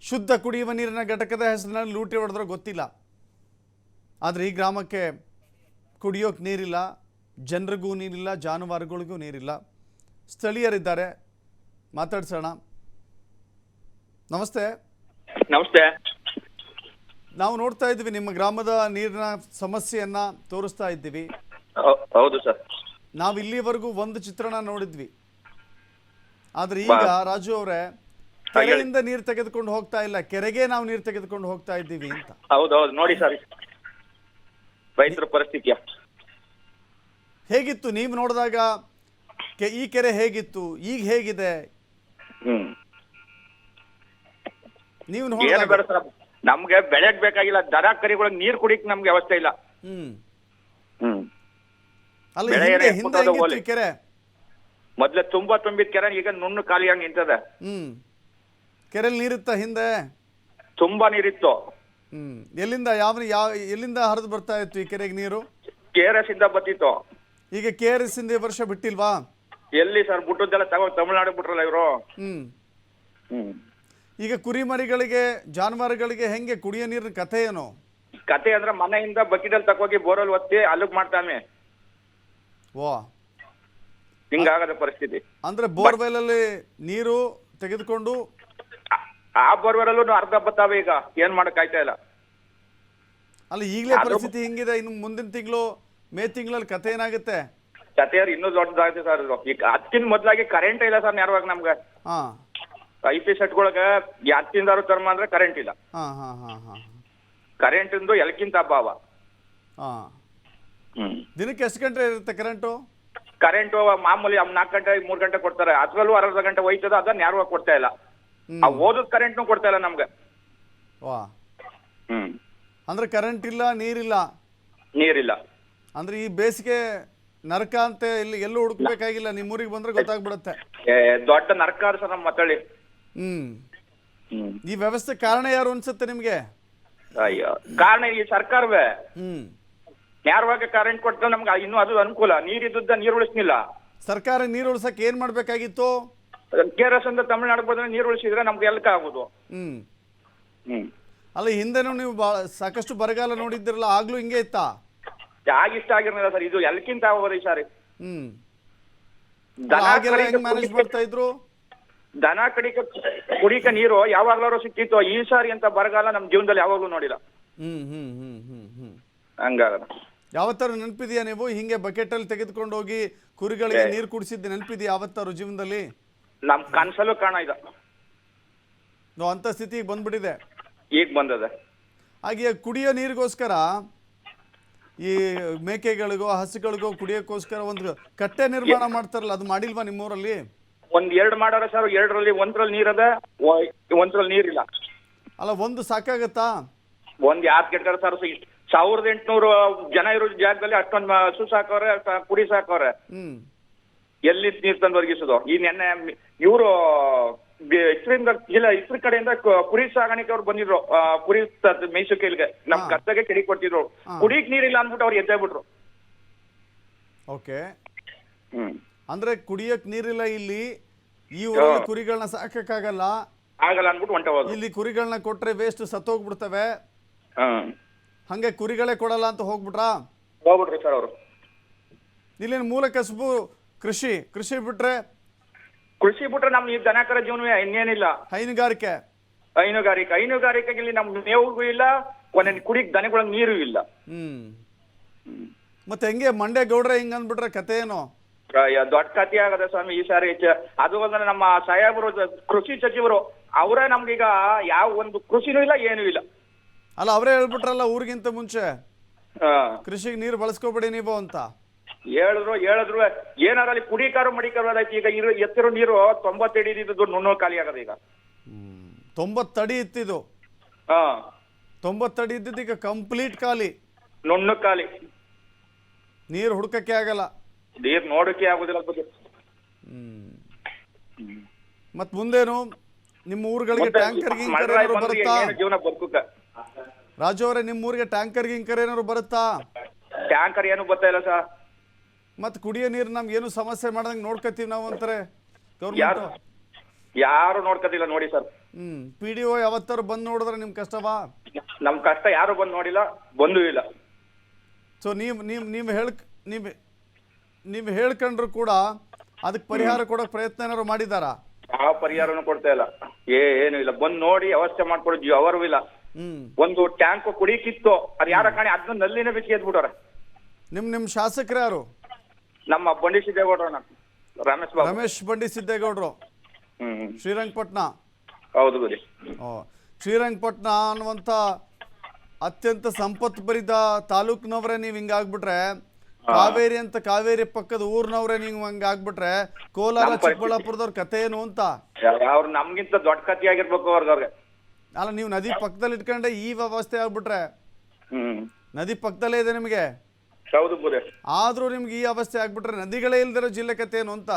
ಶುದ್ಧ ಕುಡಿಯುವ ನೀರಿನ ಘಟಕದ ಹೆಸರಿನಲ್ಲಿ ಲೂಟಿ ಹೊಡೆದ್ರೋ ಗೊತ್ತಿಲ್ಲ. ಆದರೆ ಈ ಗ್ರಾಮಕ್ಕೆ ಕುಡಿಯೋಕೆ ನೀರಿಲ್ಲ ಜನರಿಗೂ ನೀರಿಲ್ಲ ಜಾನುವಾರುಗಳಿಗೂ ನೀರಿಲ್ಲ. ಸ್ಥಳೀಯರಿದ್ದಾರೆ. ಮಾತಾಡ್ಸೋಣ. ನಮಸ್ತೆ. ನಮಸ್ತೆ. ನಾವು ನೋಡ್ತಾ ಇದ್ವಿ ನಿಮ್ಮ ಗ್ರಾಮದ ನೀರಿನ ಸಮಸ್ಯೆಯನ್ನ ತೋರಿಸ್ತಾ ಇದ್ದೀವಿ. ಹೌದು ಸರ್. ನಾವು ಇಲ್ಲಿವರೆಗೂ ಒಂದು ಚಿತ್ರಣ ನೋಡಿದ್ವಿ. ಆದ್ರೆ ಈಗ ರಾಜು ಅವರೇ ಕೆರೆಯಿಂದ ನೀರು ತೆಗೆದುಕೊಂಡು ಹೋಗ್ತಾ ಇಲ್ಲ ಕೆರೆಗೆ ನಾವು ನೀರು ತೆಗೆದುಕೊಂಡು ಹೋಗ್ತಾ ಇದ್ದೀವಿ ಅಂತ. ಹೌದು ಹೌದು. ನೋಡಿ ಸರ್. ರೈತರ ಪರಿಸ್ಥಿತಿಯ ಹೇಗಿತ್ತು ನೀವು ನೋಡಿದಾಗ? ಈ ಕೆರೆ ಹೇಗಿತ್ತು? ಈಗ ಹೇಗಿದೆ? ನೀವು ಏನು ನೋಡಿದಾಗ ಬೇಡ ಸರ್ ನಮ್ಗೆ ಬೆಳೆಗ್ ಬೇಕಾಗಿಲ್ಲ ದರ ಕರಿಗಳಿಗೆ ನೀರ್ ಕುಡಿಯಕ್ ನಮ್ಗೆ ವ್ಯವಸ್ಥೆ ಇಲ್ಲ. ಹ್ಮ್. ಹ್ಮ್. ಅಲ್ಲ ಬೆಳೆ ಹಿಂದೆ ಏನೇ ಹಿಂದೆ ಕೊಟ್ಟೋದು ಹೆಂಗಿತ್ತು ಹೋಗ್ಲಿ. ಕೆರೆ? ಮೊದ್ಲು ತುಂಬಾ ತುಂಬಿದ ಕೆರೆ ಈಗ ನುಣ್ಣು ಖಾಲಿಯಾಗಿ ನಿಂತದೆ. ಹ್ಮ್. ಕೆರೆಯಲ್ಲಿ ನೀರಿತ್ತ ಹಿಂದೆ? ತುಂಬಾ ನೀರಿತ್ತು. ಹ್ಮ್. ಎಲ್ಲಿಂದ ಯಾವ ಯಾವ ಎಲ್ಲಿಂದ ಹರಿದು ಬರ್ತಾ ಇತ್ತು ಈ ಕೆರೆಗೆ ನೀರು? ಕೆ ಆರ್ ಎಸ್ ಇಂದ ಬತ್ತಿತ್ತು ಈಗ ಕೆ ಆರ್ ಎಸ್ ಇಂದ ಈ ವರ್ಷ ಬಿಟ್ಟಿಲ್ವಾ? ಎಲ್ಲಿ ಸರ್ ಬಿಟ್ಟದ್ದೆಲ್ಲ ತಗೋ ತಮಿಳ್ನಾಡು ಬಿಟ್ರಲ್ಲ ಇವರು? ಹ್ಮ್. ಹ್ಮ್. ಈಗ ಕುರಿಮರಿಗಳಿಗೆ ಜಾನುವಾರುಗಳಿಗೆ ಹೆಂಗೆ ಕುಡಿಯೋ ನೀರಿನ ಕಥೆ ಏನು? ಕತೆ ಅಂದ್ರೆ ಮನೆಯಿಂದ ಬಕೆಟಲ್ಲಿ ತಕೋಗಿ ಬೋರಲ್ ಒತ್ತಿ ಅಲ್ಲಿಗ್ ಮಾಡ್ತಾನೆ. ಓ. ಹಿಂಗಾಗದ ಪರಿಸ್ಥಿತಿ. ಅಂದ್ರೆ ಬೋರ್ವೆಲ್ ಅಲ್ಲಿ ನೀರು ತೆಗೆದುಕೊಂಡು ಆ- ಬರ್ವರಲ್ಲೂ ಅರ್ಧ ಬತ್ತಾವೆ ಈಗ. ಏನ್ ಮಾಡಕ್ ಆಯ್ತಾ ಇಲ್ಲ. ಅಲ್ಲ ಈಗಲೇ ಪರಿಸ್ಥಿತಿ ಹಿಂಗಿದೆ. ಇನ್ನು ಮುಂದಿನ ತಿಂಗಳು ಮೇ ತಿಂಗಳಲ್ಲಿ ಕಥೆ ಏನಾಗುತ್ತೆ? ಕತೆಯವ್ರು ಇನ್ನೂ ದೊಡ್ಡದಾಗುತ್ತೆ ಸರ್ ಇದು. ಈಗ ಅದಕ್ಕಿಂತ ಮೊದ್ಲಾಗಿ ಕರೆಂಟ್ ಇಲ್ಲ ಸರ್ ನೇರವಾಗಿ ನಮ್ಗೆ? ಹಾ. ಐ ಪಿ ಸೆಟ್ಗೊಳಗೆ ಹತ್ತಿಂದಾರು ತರ್ಮ ಅಂದ್ರೆ ಕರೆಂಟ್ ಇಲ್ಲ. ಹಾ ಹಾ ಹಾ ಹಾ. ಕರೆಂಟ್ ಇಂದು ಎಲ್ಕಿಂತ ಅಭಾವ. ಹಾ. ಹ್ಮ್. ದಿನಕ್ಕೆ ಎಷ್ಟು ಗಂಟೆ ಇರುತ್ತೆ ಕರೆಂಟು ಕರೆಂಟ್ ಮಾಮೂಲಿ ನಾಲ್ಕು ಗಂಟೆ ಮೂರ್ ಗಂಟೆ ಕೊಡ್ತಾರೆ. ಅದ್ರಲ್ಲೂ ಅರ್ಧ ಗಂಟೆ ಹೋಯ್ತದ ಅದನ್ನ ನೇರವಾಗಿ ಕೊಡ್ತಾ ಇಲ್ಲ. ಆ ಓದೋದ್ ಕರೆಂಟ್ನು ಕೊಡ್ತಾ ಇಲ್ಲ ನಮ್ಗೆ. ವಾ. ಹ್ಮ್. ಅಂದ್ರೆ ಕರೆಂಟ್ ಇಲ್ಲ ನೀರಿಲ್ಲ? ನೀರಿಲ್ಲ. ಅಂದ್ರೆ ಈ ಬೇಸಿಗೆ ನರಕ ಅಂತ ಇಲ್ಲಿ ಎಲ್ಲೂ ಹುಡುಕ್ಬೇಕಾಗಿಲ್ಲ? ನಿಮ್ಮೂರಿಗೆ ಬಂದ್ರೆ ಗೊತ್ತಾಗ್ಬಿಡುತ್ತೆ. ಏ, ದೊಡ್ಡ ನರಕ ಸರ್ ನಮ್ಮ ಮತ್ತಳ್ಳಿ ಹ್ಮ್. ಹ್ಮ್. ಈ ವ್ಯವಸ್ಥೆ ಕಾರಣ ಯಾರು ಅನ್ಸುತ್ತೆ ನಿಮ್ಗೆ? ಅಯ್ಯೋ ಕಾರಣ ಈ ಸರ್ಕಾರವೇ. ಹ್ಮ್. ನೇರವಾಗಿ ಕರೆಂಟ್ ಕೊಡ್ತಾರೆ ನಮ್ಗೆ ಇನ್ನೂ ಅದು ಅನುಕೂಲ. ನೀರಿದ್ದ ನೀರು ಉಳಿಸ್ನಿಲ್ಲ ಸರ್ಕಾರ ನೀರು ಉಳ್ಸಕ್ಕೆ ಏನ್ ಮಾಡ್ಬೇಕಾಗಿತ್ತು? ಕೆ ಆರ್ ಎಸ್ ಅಂತ ತಮಿಳ್ನಾಡು ಬಂದ್ರೆ ನೀರು ಉಳಿಸಿದ್ರೆ ನಮ್ಗೆ ಎಲ್ಕ ಆಗೋದು? ಹ್ಮ್. ಹ್ಮ್. ಅಲ್ಲ ಹಿಂದೆನೂ ನೀವು ಸಾಕಷ್ಟು ಬರಗಾಲ ನೋಡಿದ್ದಿರಲ್ಲ ಆಗ್ಲೂ ಹಿಂಗೆ ಇತ್ತಾ? ಆಗಿಷ್ಟ ಆಗಿರಲಿಲ್ಲ ಸರ್ ಇದು ಎಲ್ಕಿಂತ ಆಗೋದು ಸರ್. ಹ್ಮ್. ದನ ಆಗೆಲ್ಲ ಕಡಿಕ ಹೆಂಗ್ ಮ್ಯಾನೇಜ್ ಮಾಡ್ತಾ ಇದ್ರು? ದನ ಕಡಿಕ ಕುಡಿಕ ನೀರು ಯಾವಾಗ್ಲಾರು ಸಿಕ್ಕಿತ್ತು ಈ ಸಾರಿ ಅಂತ ಬರಗಾಲ ನಮ್ ಜೀವನದಲ್ಲಿ ಯಾವಾಗ್ಲೂ ನೋಡಿಲ್ಲ. ಹ್ಮ್ ಹ್ಮ್ ಹ್ಮ್ ಹ್ಮ್ ಹ್ಮ್. ಹಂಗಾಗದ. ಯಾವತ್ತಾರು ನೆನಪಿದೆಯಾ ನೀವು? ಹಿಂಗೆ ಬಕೆಟ್ ಅಲ್ಲಿ ತೆಗೆದುಕೊಂಡು ಹೋಗಿ ಕುರಿಗಳಿಗೆ ನೀರು ಕುಡಿಸಿದ್ದು ನೆನಪಿದೆಯಾ ಯಾವತ್ತಾರು ಜೀವನದಲ್ಲಿ? ನಮ್ ಕನ್ಸಲ್ಲೂ ಕಾಣ ಇದ. ನೋ ಅಂತ ಸ್ಥಿತಿಗೆ ಬಂದ್ಬಿಟ್ಟಿದೆ. ಈಗ ಬಂದದ. ಹಾಗೆ ಕುಡಿಯೋ ನೀರಿಗೋಸ್ಕರ ಈ ಮೇಕೆಗಳಿಗೋ ಹಸುಗಳಿಗೋ ಕುಡಿಯೋಕ್ಕೋಸ್ಕರ ಒಂದು ಕಟ್ಟೆ ನಿರ್ಮಾಣ ಮಾಡ್ತಾರಲ್ಲ ಅದು ಮಾಡಿಲ್ವಾ ನಿಮ್ಮೂರಲ್ಲಿ? ಒಂದ್ ಎರಡ್ ಮಾಡಾರ ಸರ್ ಎರಡರಲ್ಲಿ ಒಂದ್ರಲ್ಲಿ ನೀರ್ ಅದ ಒಂದ್ರಲ್ಲಿ ನೀರಿಲ್ಲ. ಅಲ್ಲ ಒಂದು ಸಾಕಾಗತ್ತಾ? ಒಂದ್ ಯಾತ್ ಕೆಟ್ಟಾರ ಸರ್ ಸಾವಿರದ ಎಂಟುನೂರು ಜನ ಇರೋ ಜಾಗದಲ್ಲಿ ಅಷ್ಟೊಂದು ಹಸು ಸಾಕವ್ರೆ ಕುರಿ ಸಾಕವ್ರೆ ಹ್ಮ್. ಎಲ್ಲಿ ನೀರ್ ತಂದು ಒದಗಿಸೋದು? ಈ ನೆನ್ನೆ ಇವರು ಇಸ್ರಿಂದ ಇಲ್ಲ ಇಸ್ರಿ ಕಡೆಯಿಂದ ಕುರಿ ಸಾಗಾಣಿಕೆ ಅವ್ರು ಬಂದಿದ್ರು. ಕುರಿ ಮೇಯ್ಸೋಕೆ ಇಲ್ಲಿಗೆ ನಮ್ ಕತ್ತಗೆ ಕೆಡಿ ಕೊಟ್ಟಿದ್ರು. ಕುಡಿಯಕ್ ಕುಡಿಕ್ ನೀರಿಲ್ಲ ಅಂದ್ಬಿಟ್ಟು ಅವ್ರು ಎದ್ದೇ ಬಿಟ್ರು ಓಕೆ ಅಂದ್ರೆ ಕುಡಿಯಕ್ ನೀರಿಲ್ಲ ಇಲ್ಲಿ ಈ ಊರಲ್ಲಿ. ಕುರಿಗಳನ್ನ ಸಾಕಕ್ಕಾಗಲ್ಲ ಆಗಲ್ಲ ಅಂದ್ಬಿಟ್ಟು ಹೊಂಟ ಇಲ್ಲಿ ಕುರಿಗಳನ್ನ ಕೊಟ್ರೆ ವೇಸ್ಟ್ ಸತ್ತೋಗ್ಬಿಡ್ತವೆ. ಹೋಗ್ಬಿಡ್ತವೆ ಹಂಗೆ ಕುರಿಗಳೇ ಕೊಡಲ್ಲ ಅಂತ ಹೋಗ್ಬಿಟ್ರಾ? ಹೋಗ್ಬಿಟ್ರಿ ಸರ್ ಅವರು. ಇಲ್ಲಿನ ಮೂಲ ಕಸುಬು ಕೃಷಿ ಕೃಷಿ ಬಿಟ್ರೆ? ಕೃಷಿ ಬಿಟ್ರೆ ನಮ್ ಈ ದನಕರ ಜೀವನವೇ ಇನ್ನೇನಿಲ್ಲ. ಹೈನುಗಾರಿಕೆ? ಹೈನುಗಾರಿಕೆ ಹೈನುಗಾರಿಕೆಗೆ ಇಲ್ಲಿ ನಮ್ ಮೇವಿಗೂ ಇಲ್ಲ ಒಂದೊಂದು ಕುಡಿಕ್ ದನಗಳ ನೀರು ಇಲ್ಲ. ಹ್ಮ್. ಮತ್ತೆ ಹೆಂಗೆ ಮಂಡ್ಯ ಗೌಡ್ರೆ ಹಿಂಗ ಅಂದ್ಬಿಟ್ರೆ ಕತೆ ಏನು? ದೊಡ್ಡ ಕಥೆ ಆಗದ ಸ್ವಾಮಿ ಈ ಸಾರಿ ಅದು ಅಂದ್ರೆ ನಮ್ಮ ಸಾಹೇಬರು ಕೃಷಿ ಸಚಿವರು ಅವರೇ ನಮ್ಗೀಗ ಯಾವ ಒಂದು ಕೃಷಿನೂ ಇಲ್ಲ ಏನೂ ಇಲ್ಲ. ಅಲ್ಲ ಅವರೇ ಹೇಳ್ಬಿಟ್ರಲ್ಲ ಊರಿಗಿಂತ ಮುಂಚೆ? ಕೃಷಿಗೆ ನೀರು ಬಳಸ್ಕೋಬೇಡಿ ನೀವು ಅಂತ. ಹೇಳಿದ್ರು ಹೇಳಿದ್ರು. ಏನಾರ ಅಲ್ಲಿ ಕುಡಿಕಾರು ಮಡಿಕಾರು ಅದಾಯ್ತು ಈಗ ಇರು ಎತ್ತಿರೋ ನೀರು ತೊಂಬತ್ತಡಿ ಇದ್ದಿದ್ದು ನುಣ್ಣು ಖಾಲಿ ಆಗದ ಈಗ. ತೊಂಬತ್ತಡಿ ಇತ್ತಿದು ಹಾ. ತೊಂಬತ್ತಡಿ ಇದ್ದಿದ್ದು ಈಗ ಕಂಪ್ಲೀಟ್ ಖಾಲಿ. ನುಣ್ಣು ಖಾಲಿ. ನೀರು ಹುಡ್ಕಕ್ಕೆ ಆಗಲ್ಲ. ನೀರ್ ನೋಡಕ್ಕೆ ಆಗುದಿಲ್ಲ ಹ್ಮ್ ಬಗ್ಗೆ. ಮತ್ ಮುಂದೇನು? ನಿಮ್ಮ ಊರುಗಳಿಗೆ ಮತ್ತೆ ಟ್ಯಾಂಕರ್ ಗಿಂಕರ್ ಏನಾದ್ರು ಬಂದ್ರೆ ಬರುತ್ತಾ? ಏನು ಜೀವನ ಬದುಕುಕ? ರಾಜು ಅವರೇ ನಿಮ್ಮ ಊರಿಗೆ ಟ್ಯಾಂಕರ್ ಗಿಂಕರ್ ಏನಾದ್ರು ಬರುತ್ತಾ? ಟ್ಯಾಂಕರ್ ಏನು ಗೊತ್ತಾ ಇಲ್ಲ ಸರ್. ಮತ್ ಕುಡಿಯೋ ನೀರು ನಮ್ಗೆ ಏನು ಸಮಸ್ಯೆ ಮಾಡ್ದಂಗೆ ನೋಡ್ಕೋತೀವಿ ನಾವು ಅಂತಾರೆ? ಯಾರು ಗೌರ್ಮೆಂಟ್ ಯಾರು ನೋಡ್ಕೋತಿಲ್ಲ ನೋಡಿ ಸರ್. ಹ್ಮ್ ಪಿ ಡಿ ಒ ಯಾವತ್ತಾರು ಬಂದು ನೋಡಿದ್ರೆ ನಿಮ್ ಕಷ್ಟವಾ ನಮ್ ಕಷ್ಟ ಯಾರು ಬಂದು ನೋಡಿಲ್ಲ ಬಂದೂ ಇಲ್ಲ. ಸೊ ನೀವು ನೀವು ನೀವು ಹೇಳ್ ನೀವು ನೀವು ಹೇಳ್ಕೊಂಡ್ರು ಕೂಡ ಅದಕ್ಕೆ ಪರಿಹಾರ ಕೊಡೋಕೆ ಪ್ರಯತ್ನ ಏನಾದ್ರು ಮಾಡಿದಾರಾ? ಯಾವ ಪರಿಹಾರನೂ ಕೊಡ್ತಾ ಇಲ್ಲ. ಏನು ಇಲ್ಲ. ಬಂದ್ ನೋಡಿ ವ್ಯವಸ್ಥೆ ಮಾಡ್ಕೊಡೋ ಜೀವ ಅವರು ಇಲ್ಲ. ಹ್ಮ್. ಒಂದು ಟ್ಯಾಂಕ್ ಕುಡಿಕಿತ್ತು. ಅದ್ ಯಾರ ಕಾಣಿ ಅದನ್ನ ನಲ್ಲಿನ ಬಿಸಿ ಎದ್ಬಿಟ್ಟವ್ರೆ. ನಿಮ್ ನಿಮ್ ಶಾಸಕರು ಯಾರು? ನಮ್ಮ ಬಂಡಿ ಸಿದ್ದೇಗೌಡ್ರ ರಮೇಶ್ ಬಾಬು. ರಮೇಶ್ ಬಂಡಿ ಸಿದ್ದೇಗೌಡರು. ಹ್ಮ್ ಶ್ರೀರಂಗಪಟ್ಟಣ ಹೌದು ಗುರಿ ಓ ಶ್ರೀರಂಗಪಟ್ಟಣ ಅನ್ನುವಂಥ ಅತ್ಯಂತ ಸಂಪತ್ಭರಿತ ತಾಲೂಕಿನವರೇ ನೀವು ಹಿಂಗಾಗ್ಬಿಟ್ರೆ ಕಾವೇರಿ ಅಂತ ಕಾವೇರಿ ಪಕ್ಕದ ಊರ್ನವ್ರೆ ನೀವು ಹಂಗಾಗ್ಬಿಟ್ರೆ ಕೋಲಾರ ನಮ್ಮ ಪರಿಸ್ಥಿತಿ. ಚಿಕ್ಕಬಳ್ಳಾಪುರದವ್ರ ಕತೆ ಏನು ಅಂತ? ಅವ್ರು ನಮ್ಗಿಂತ ದೊಡ್ಡ ಕತಿ ಆಗಿರ್ಬೇಕು ಅವ್ರಿಗೆ. ಅಲ್ಲ ನೀವು ನದಿ ಪಕ್ಕದಲ್ಲಿ ಇಟ್ಕೊಂಡೆ ಈ ವ್ಯವಸ್ಥೆ ಆಗ್ಬಿಟ್ರೆ. ಹ್ಮ್. ನದಿ ಪಕ್ಕದಲ್ಲೇ ಇದೆ ನಿಮಗೆ? ಹೌದು ಗುರಿ. ಆದ್ರೂ ನಿಮ್ಗೆ ಈ ಅವಸ್ಥೆ ಆಗ್ಬಿಟ್ರೆ ನದಿಗಳೇ ಇಲ್ದಿರೋ ಜಿಲ್ಲೆ ಕತೆ ಏನು ಅಂತ?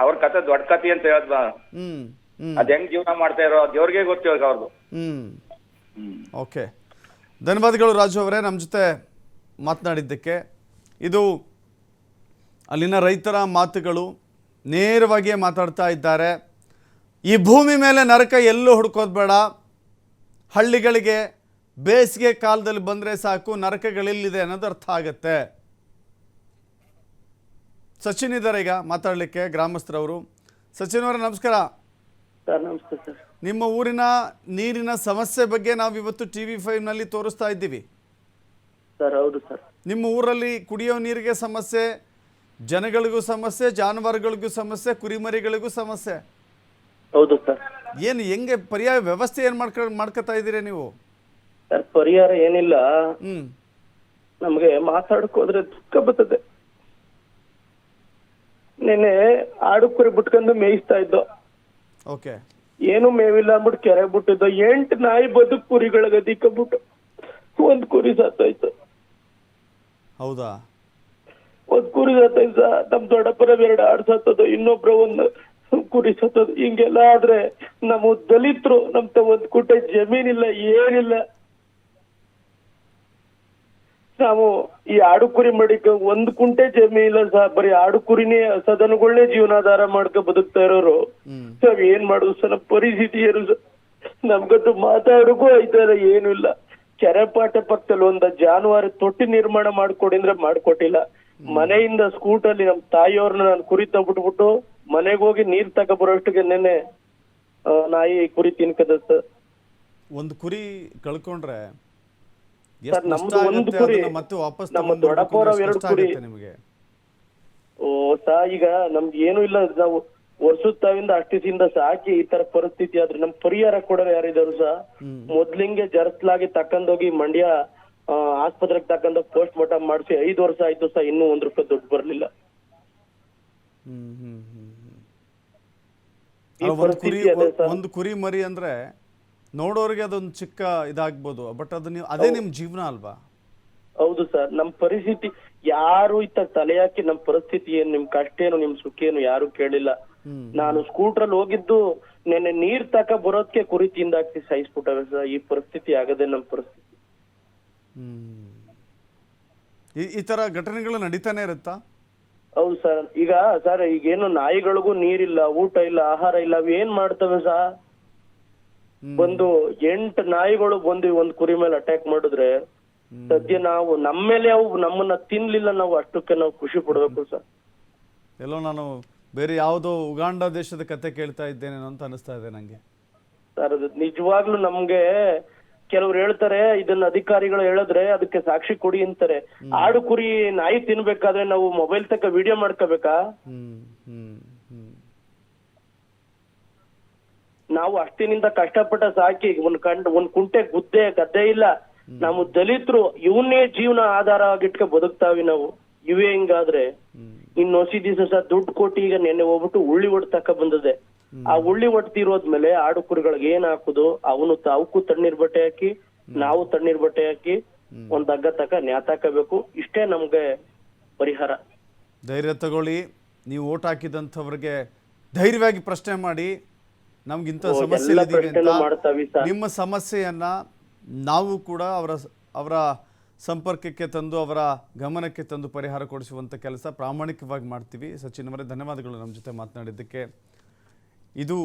ಅವ್ರ ಕತೆ ದೊಡ್ಡ ಕತೆ ಅಂತ ಹೇಳದ್ವ ಹ್ಮ್ ಹ್ಮ್. ಅದ್ ಹೆಂಗ್ ಜೀವನ ಮಾಡ್ತಾ ಇರೋ ದೇವ್ರಿಗೆ ಗೊತ್ತು ಇವಾಗ ಅವ್ರದ್ದು ಹ್ಮ್. ಓಕೆ. ಧನ್ಯವಾದಗಳು ರಾಜು ಅವರೇ ನಮ್ಮ ಜೊತೆ ಮಾತನಾಡಿದ್ದಕ್ಕೆ. ಇದು ಅಲ್ಲಿನ ರೈತರ ಮಾತುಗಳು ನೇರವಾಗಿಯೇ ಮಾತಾಡ್ತಾ ಇದ್ದಾರೆ. ಈ ಭೂಮಿ ಮೇಲೆ ನರಕ ಎಲ್ಲೂ ಹುಡ್ಕೋದು ಬೇಡ. ಹಳ್ಳಿಗಳಿಗೆ ಬೇಸಿಗೆ ಕಾಲದಲ್ಲಿ ಬಂದರೆ ಸಾಕು ನರಕಗಳೆಲ್ಲಿದೆ ಅನ್ನೋದು ಅರ್ಥ ಆಗತ್ತೆ. ಸಚಿನ್ ಇದ್ದಾರೆ ಈಗ ಮಾತಾಡಲಿಕ್ಕೆ ಗ್ರಾಮಸ್ಥರವರು. ಸಚಿನ್ ಅವರೇ ನಮಸ್ಕಾರ. ಸರ್ ನಮಸ್ತೆ ಸರ್. ನಿಮ್ಮ ಊರಿನ ನೀರಿನ ಸಮಸ್ಯೆ ಬಗ್ಗೆ ನಾವು ಇವತ್ತು ಟಿ ವಿ ಫೈವ್ನಲ್ಲಿ ತೋರಿಸ್ತಾ ಇದ್ದೀವಿ. ಸರ್ ಹೌದು ಸರ್. ನಿಮ್ಮ ಊರಲ್ಲಿ ಕುಡಿಯೋ ನೀರಿಗೆ ಸಮಸ್ಯೆ ಜನಗಳಿಗೂ ಸಮಸ್ಯೆ ಜಾನುವಾರುಗಳಿಗೂ ಸಮಸ್ಯೆ ಕುರಿಮರಿಗಳಿಗೂ ಸಮಸ್ಯೆ. ಹೌದು ಸರ್. ಏನು ಹೆಂಗೆ ಪರ್ಯಾಯ ವ್ಯವಸ್ಥೆ ಏನು ಮಾಡ್ಕ ಮಾಡ್ಕೊತಾ ಇದ್ದೀರಿ ನೀವು? ಸರ್ ಪರಿಹಾರ ಏನಿಲ್ಲ. ನಮ್ಗೆ ನಮಗೆ ಮಾತಾಡಕ್ ಹೋದ್ರೆ ದುಃಖ ಬರ್ತದೆ. ನಿನ್ನೆ ಆಡು ಕುರಿ ಬಿಟ್ಕೊಂಡು ಮೇಯಿಸ್ತಾ ಇದ್ದೋ. ಓಕೆ. ಏನು ಮೇವಿಲ್ಲ ಅಂದ್ಬಿಟ್ಟು ಕೆರೆ ಬಿಟ್ಟಿದ್ದೋ. ಎಂಟು ನಾಯಿ ಬದುಕು ಕುರಿಗಳಿಗೆ ದಿಕ್ಕಬಿಟ್ಟು ಒಂದ್ ಕುರಿ ಸತ್ತೋಯ್ತು ಹೌದಾ? ಒಂದ್ ಕುರಿ ಸತ್ತೋಯ್ತು ಸರ್. ನಮ್ ದೊಡ್ಡಪ್ಪನ ಎರಡು ಆಡು ಸತ್ತೋದು ಇನ್ನೊಬ್ರ ಒಂದು ಕುರಿ ಸತ್ತೋದು ಹಿಂಗೆಲ್ಲ ಆದ್ರೆ ನಮ್ಮ ದಲಿತರು ನಮ್ ಒಂದ್ ಕುಟೆ ಜಮೀನಿಲ್ಲ ಏನಿಲ್ಲ. ನಾವು ಈ ಆಡು ಕುರಿ ಮಡಿಕ ಒಂದ್ ಕುಂಟೆ ಜಮೀನ್ ಇಲ್ಲ ಸಹ ಬರೀ ಆಡು ಕುರಿನೇ ಸದನಗಳನ್ನೇ ಜೀವನಾಧಾರ ಮಾಡ್ಕ ಬದುಕ್ತಾ ಇರೋರು. ಸರ್ ನಾವ್ ಏನ್ ಮಾಡುದು ಸರ್ ಪರಿಸ್ಥಿತಿ ಏನು ಸರ್ ನಮ್ಗಂತೂ ಮಾತಾಡೋಕು ಆಯ್ತಾರ ಏನು ಇಲ್ಲ. ಕೆರೆಪಾಟ ಪಕ್ಕದಲ್ಲಿ ಒಂದ ಜಾನುವಾರು ತೊಟ್ಟಿ ನಿರ್ಮಾಣ ಮಾಡ್ಕೊಡಿ ಅಂದ್ರೆ ಮಾಡ್ಕೊಟ್ಟಿಲ್ಲ ಮನೆಯಿಂದ ಸ್ಕೂಟಲ್ಲಿ ನಮ್ ತಾಯಿಯವ್ರನ್ನ ನಾನು ಕುರಿ ತಗ್ಬಿಟ್ಬಿಟ್ಟು ಮನೆಗೆ ಹೋಗಿ ನೀರ್ ತಗೊಬರೋಷ್ಟಿಗೆ ನೆನ್ನೆ ಆ, ನಾಯಿ ಕುರಿ ತಿನ್ಕದ ಸರ್. ಒಂದು ಕುರಿ ಕಳ್ಕೊಂಡ್ರೆ ಸರ್, ನಮ್ದು ಒಂದು ಕುರಿ, ಮತ್ತೆ ವಾಪಸ್ ನಮ್ಮ ದೊಡ್ಡಪ್ಪವ್ರ ಎರಡು ಕುರಿ. ನಿಮಗೆ? ಓ ಸಾ ಈಗ ನಮ್ಗೆ ಏನು ಇಲ್ಲ. ನಾವು ವರ್ಷದ ತಾವಿಂದ ಅಷ್ಟಿಸಿಂದ ಸಾಕಿ ಈ ತರ ಪರಿಸ್ಥಿತಿ ಆದ್ರೆ ನಮ್ ಪರಿಹಾರ ಕೊಡೋರು ಯಾರಿದಾರು ಸಹ ಮೊದ್ಲಿಂಗೆ ಜರ್ಸ್ಲಾಗಿ ತಕೊಂಡೋಗಿ ಮಂಡ್ಯ ಆಸ್ಪತ್ರೆಗೆ ತಕ್ಕಂದ ಪೋಸ್ಟ್ ಮಾರ್ಟಮ್ ಮಾಡಿಸಿ ಐದು ವರ್ಷ ಆಯ್ತು ಸಹ ಇನ್ನೂ ಒಂದ್ ರೂಪಾಯಿ ದುಡ್ಡು ಬರ್ಲಿಲ್ಲ. ಒಂದು ಕುರಿ ಮರಿ ಅಂದ್ರೆ ನೋಡೋರಿಗೆ ಅದೊಂದು ಚಿಕ್ಕ ಇದಾಗ್ಬೋದು ಬಟ್ ಅದು ನೀವು ಅದೇ ನಿಮ್ ಜೀವನ ಅಲ್ವಾ? ಹೌದು ಸರ್ ನಮ್ ಪರಿಸ್ಥಿತಿ ಯಾರು ಇತ್ತ ತಲೆ ಹಾಕಿ ನಮ್ ಪರಿಸ್ಥಿತಿ ಏನ್ ನಿಮ್ ಕಷ್ಟ ಏನು ನಿಮ್ ಸುಖ ಏನು ಯಾರು ಕೇಳಿಲ್ಲ. ನಾನು ನಾನು ಸ್ಕೂಟ್ರಲ್ಲಿ ಹೋಗಿದ್ದು ನೆನ್ನೆ ನೀರ್ ತಕ ಬರೋದಕ್ಕೆ ಕುರಿ ತಿಂದಾಕ್ತಿ ಸಾಯಿಸ್ಬಿಟ್ಟವೆ ಸರ್. ಈ ಪರಿಸ್ಥಿತಿ ಆಗದೆ ನಮ್ ಪರಿಸ್ಥಿತಿ. ಈ ತರ ಘಟನೆಗಳು ನಡೀತಾನೆ ಇರುತ್ತಾ? ಹೌದು ಸರ್. ಈಗ ಸರ್ ಈಗೇನು ನಾಯಿಗಳಿಗೂ ನೀರಿಲ್ಲ ಊಟ ಇಲ್ಲ ಆಹಾರ ಇಲ್ಲ ಅವ್ ಏನ್ ಮಾಡ್ತವೆ ಸರ್? ಬಂದು ಎಂಟು ನಾಯಿಗಳು ಬಂದು ಒಂದ್ ಕುರಿ ಮೇಲೆ ಅಟ್ಯಾಕ್ ಮಾಡಿದ್ರೆ ಸದ್ಯ ನಾವು ನಮ್ಮ ಮೇಲೆ ಅವು ನಮ್ಮನ್ನ ತಿನ್ಲಿಲ್ಲ ನಾವು ಅಷ್ಟಕ್ಕೆ ನಾವು ಖುಷಿ ಪಡ್ಬೇಕು ಸರ್. ಎಲ್ಲೋ ನಾನು ಬೇರೆ ಯಾವುದೋ ಉಗಾಂಡ ದೇಶದ ಕತೆ ಕೇಳ್ತಾ ಇದ್ದೇನೆ ಅಂತ ಅನಿಸ್ತಾ ಇದೆ ನಂಗೆ. ಸರ್ ಅದು ನಿಜವಾಗ್ಲೂ ನಮ್ಗೆ ಕೆಲವ್ರು ಹೇಳ್ತಾರೆ ಇದನ್ನ ಅಧಿಕಾರಿಗಳು ಹೇಳಿದ್ರೆ ಅದಕ್ಕೆ ಸಾಕ್ಷಿ ಕೊಡಿ ಅಂತಾರೆ. ಆಡು ಕುರಿ ನಾಯಿ ತಿನ್ಬೇಕಾದ್ರೆ ನಾವು ಮೊಬೈಲ್ ತಕ್ಕ ವಿಡಿಯೋ ಮಾಡ್ಕೋಬೇಕಾ ಹ್ಮ್ ಹ್ಮ್ ಹ್ಮ್ ನಾವು ಅಷ್ಟಿನಿಂದ ಕಷ್ಟಪಟ್ಟ ಸಾಕಿ ಒಂದ್ ಕಂಡ್ ಒಂದ್ ಕುಂಟೆ ಗುದ್ದೆ ಗದ್ದೆ ಇಲ್ಲ. ನಾವು ದಲಿತರು ಇವನ್ನೇ ಜೀವನ ಆಧಾರ ಆಗಿಟ್ಕೆ ಬದುಕ್ತಾವಿ ನಾವು. ಇವೇ ಹಿಂಗಾದ್ರೆ ಇನ್ ಹೊಸಿ ದಿವಸ ಸಹ ದುಡ್ಡು ಕೊಟ್ಟು ಈಗ ನೆನ್ನೆ ಹೋಗ್ಬಿಟ್ಟು ಉಳ್ಳಿ ಹೊಡ್ತಕ್ಕ ಬಂದದೆ. ಆ ಉಳ್ಳಿ ಹೊಡ್ತಿರೋದ್ಮೇಲೆ ಆಡು ಕುರಿಗಳಿಗೆ ಏನ್ ಹಾಕುದು? ಅವನು ತಾವು ತಣ್ಣೀರ್ ಬಟ್ಟೆ ಹಾಕಿ ನಾವು ತಣ್ಣೀರ್ ಬಟ್ಟೆ ಹಾಕಿ ಒಂದ್ ಹಗ್ಗ ತಕ ನ್ಯಾತಾಕಬೇಕು ಇಷ್ಟೇ ನಮ್ಗೆ ಪರಿಹಾರ. ಧೈರ್ಯ ತಗೊಳ್ಳಿ. ನೀವು ಓಟ್ ಹಾಕಿದಂಥವ್ರಿಗೆ ಧೈರ್ಯವಾಗಿ ಪ್ರಶ್ನೆ ಮಾಡಿ. ನಮ್ಗಿಂತ ಸಮಸ್ಯೆ ಅಂತ ನಿಮ್ಮ ಸಮಸ್ಯೆಯನ್ನ ನಾವು ಕೂಡ ಅವರ ಅವರ ಸಂಪರ್ಕಕ್ಕೆ ತಂದು ಅವರ ಗಮನಕ್ಕೆ ತಂದು ಪರಿಹಾರ ಕೊಡಿಸುವಂಥ ಕೆಲಸ ಪ್ರಾಮಾಣಿಕವಾಗಿ ಮಾಡ್ತೀವಿ. ಸಚಿನ್ ಅವರೇ ಧನ್ಯವಾದಗಳು ನಮ್ಮ ಜೊತೆ ಮಾತನಾಡಿದ್ದಕ್ಕೆ. ಇದು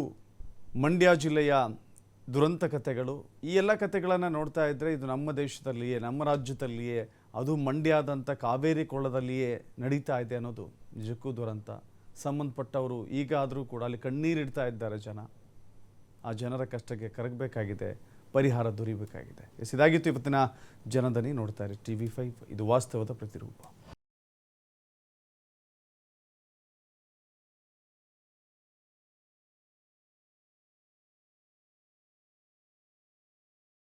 ಮಂಡ್ಯ ಜಿಲ್ಲೆಯ ದುರಂತ ಕಥೆಗಳು ಈ ಎಲ್ಲ ಕಥೆಗಳನ್ನು ನೋಡ್ತಾ ಇದ್ದರೆ ಇದು ನಮ್ಮ ದೇಶದಲ್ಲಿಯೇ ನಮ್ಮ ರಾಜ್ಯದಲ್ಲಿಯೇ ಅದು ಮಂಡ್ಯದಂಥ ಕಾವೇರಿ ಕೊಳ್ಳದಲ್ಲಿಯೇ ನಡೀತಾ ಇದೆ ಅನ್ನೋದು ನಿಜಕ್ಕೂ ದುರಂತ. ಸಂಬಂಧಪಟ್ಟವರು ಈಗಾದರೂ ಕೂಡ ಅಲ್ಲಿ ಕಣ್ಣೀರಿಡ್ತಾ ಇದ್ದಾರೆ ಜನ. ಆ ಜನರ ಕಷ್ಟಕ್ಕೆ ಕರಗಬೇಕಾಗಿದೆ, ಪರಿಹಾರ ದೊರೀಬೇಕಾಗಿದೆ ಎಸ್, ಇದಾಗಿತ್ತು ಇವತ್ತಿನ ಜನದನಿ ನೋಡ್ತಾ ಇರಿ ಟಿ ವಿ ಫೈವ್, ಇದು ವಾಸ್ತವದ ಪ್ರತಿರೂಪ.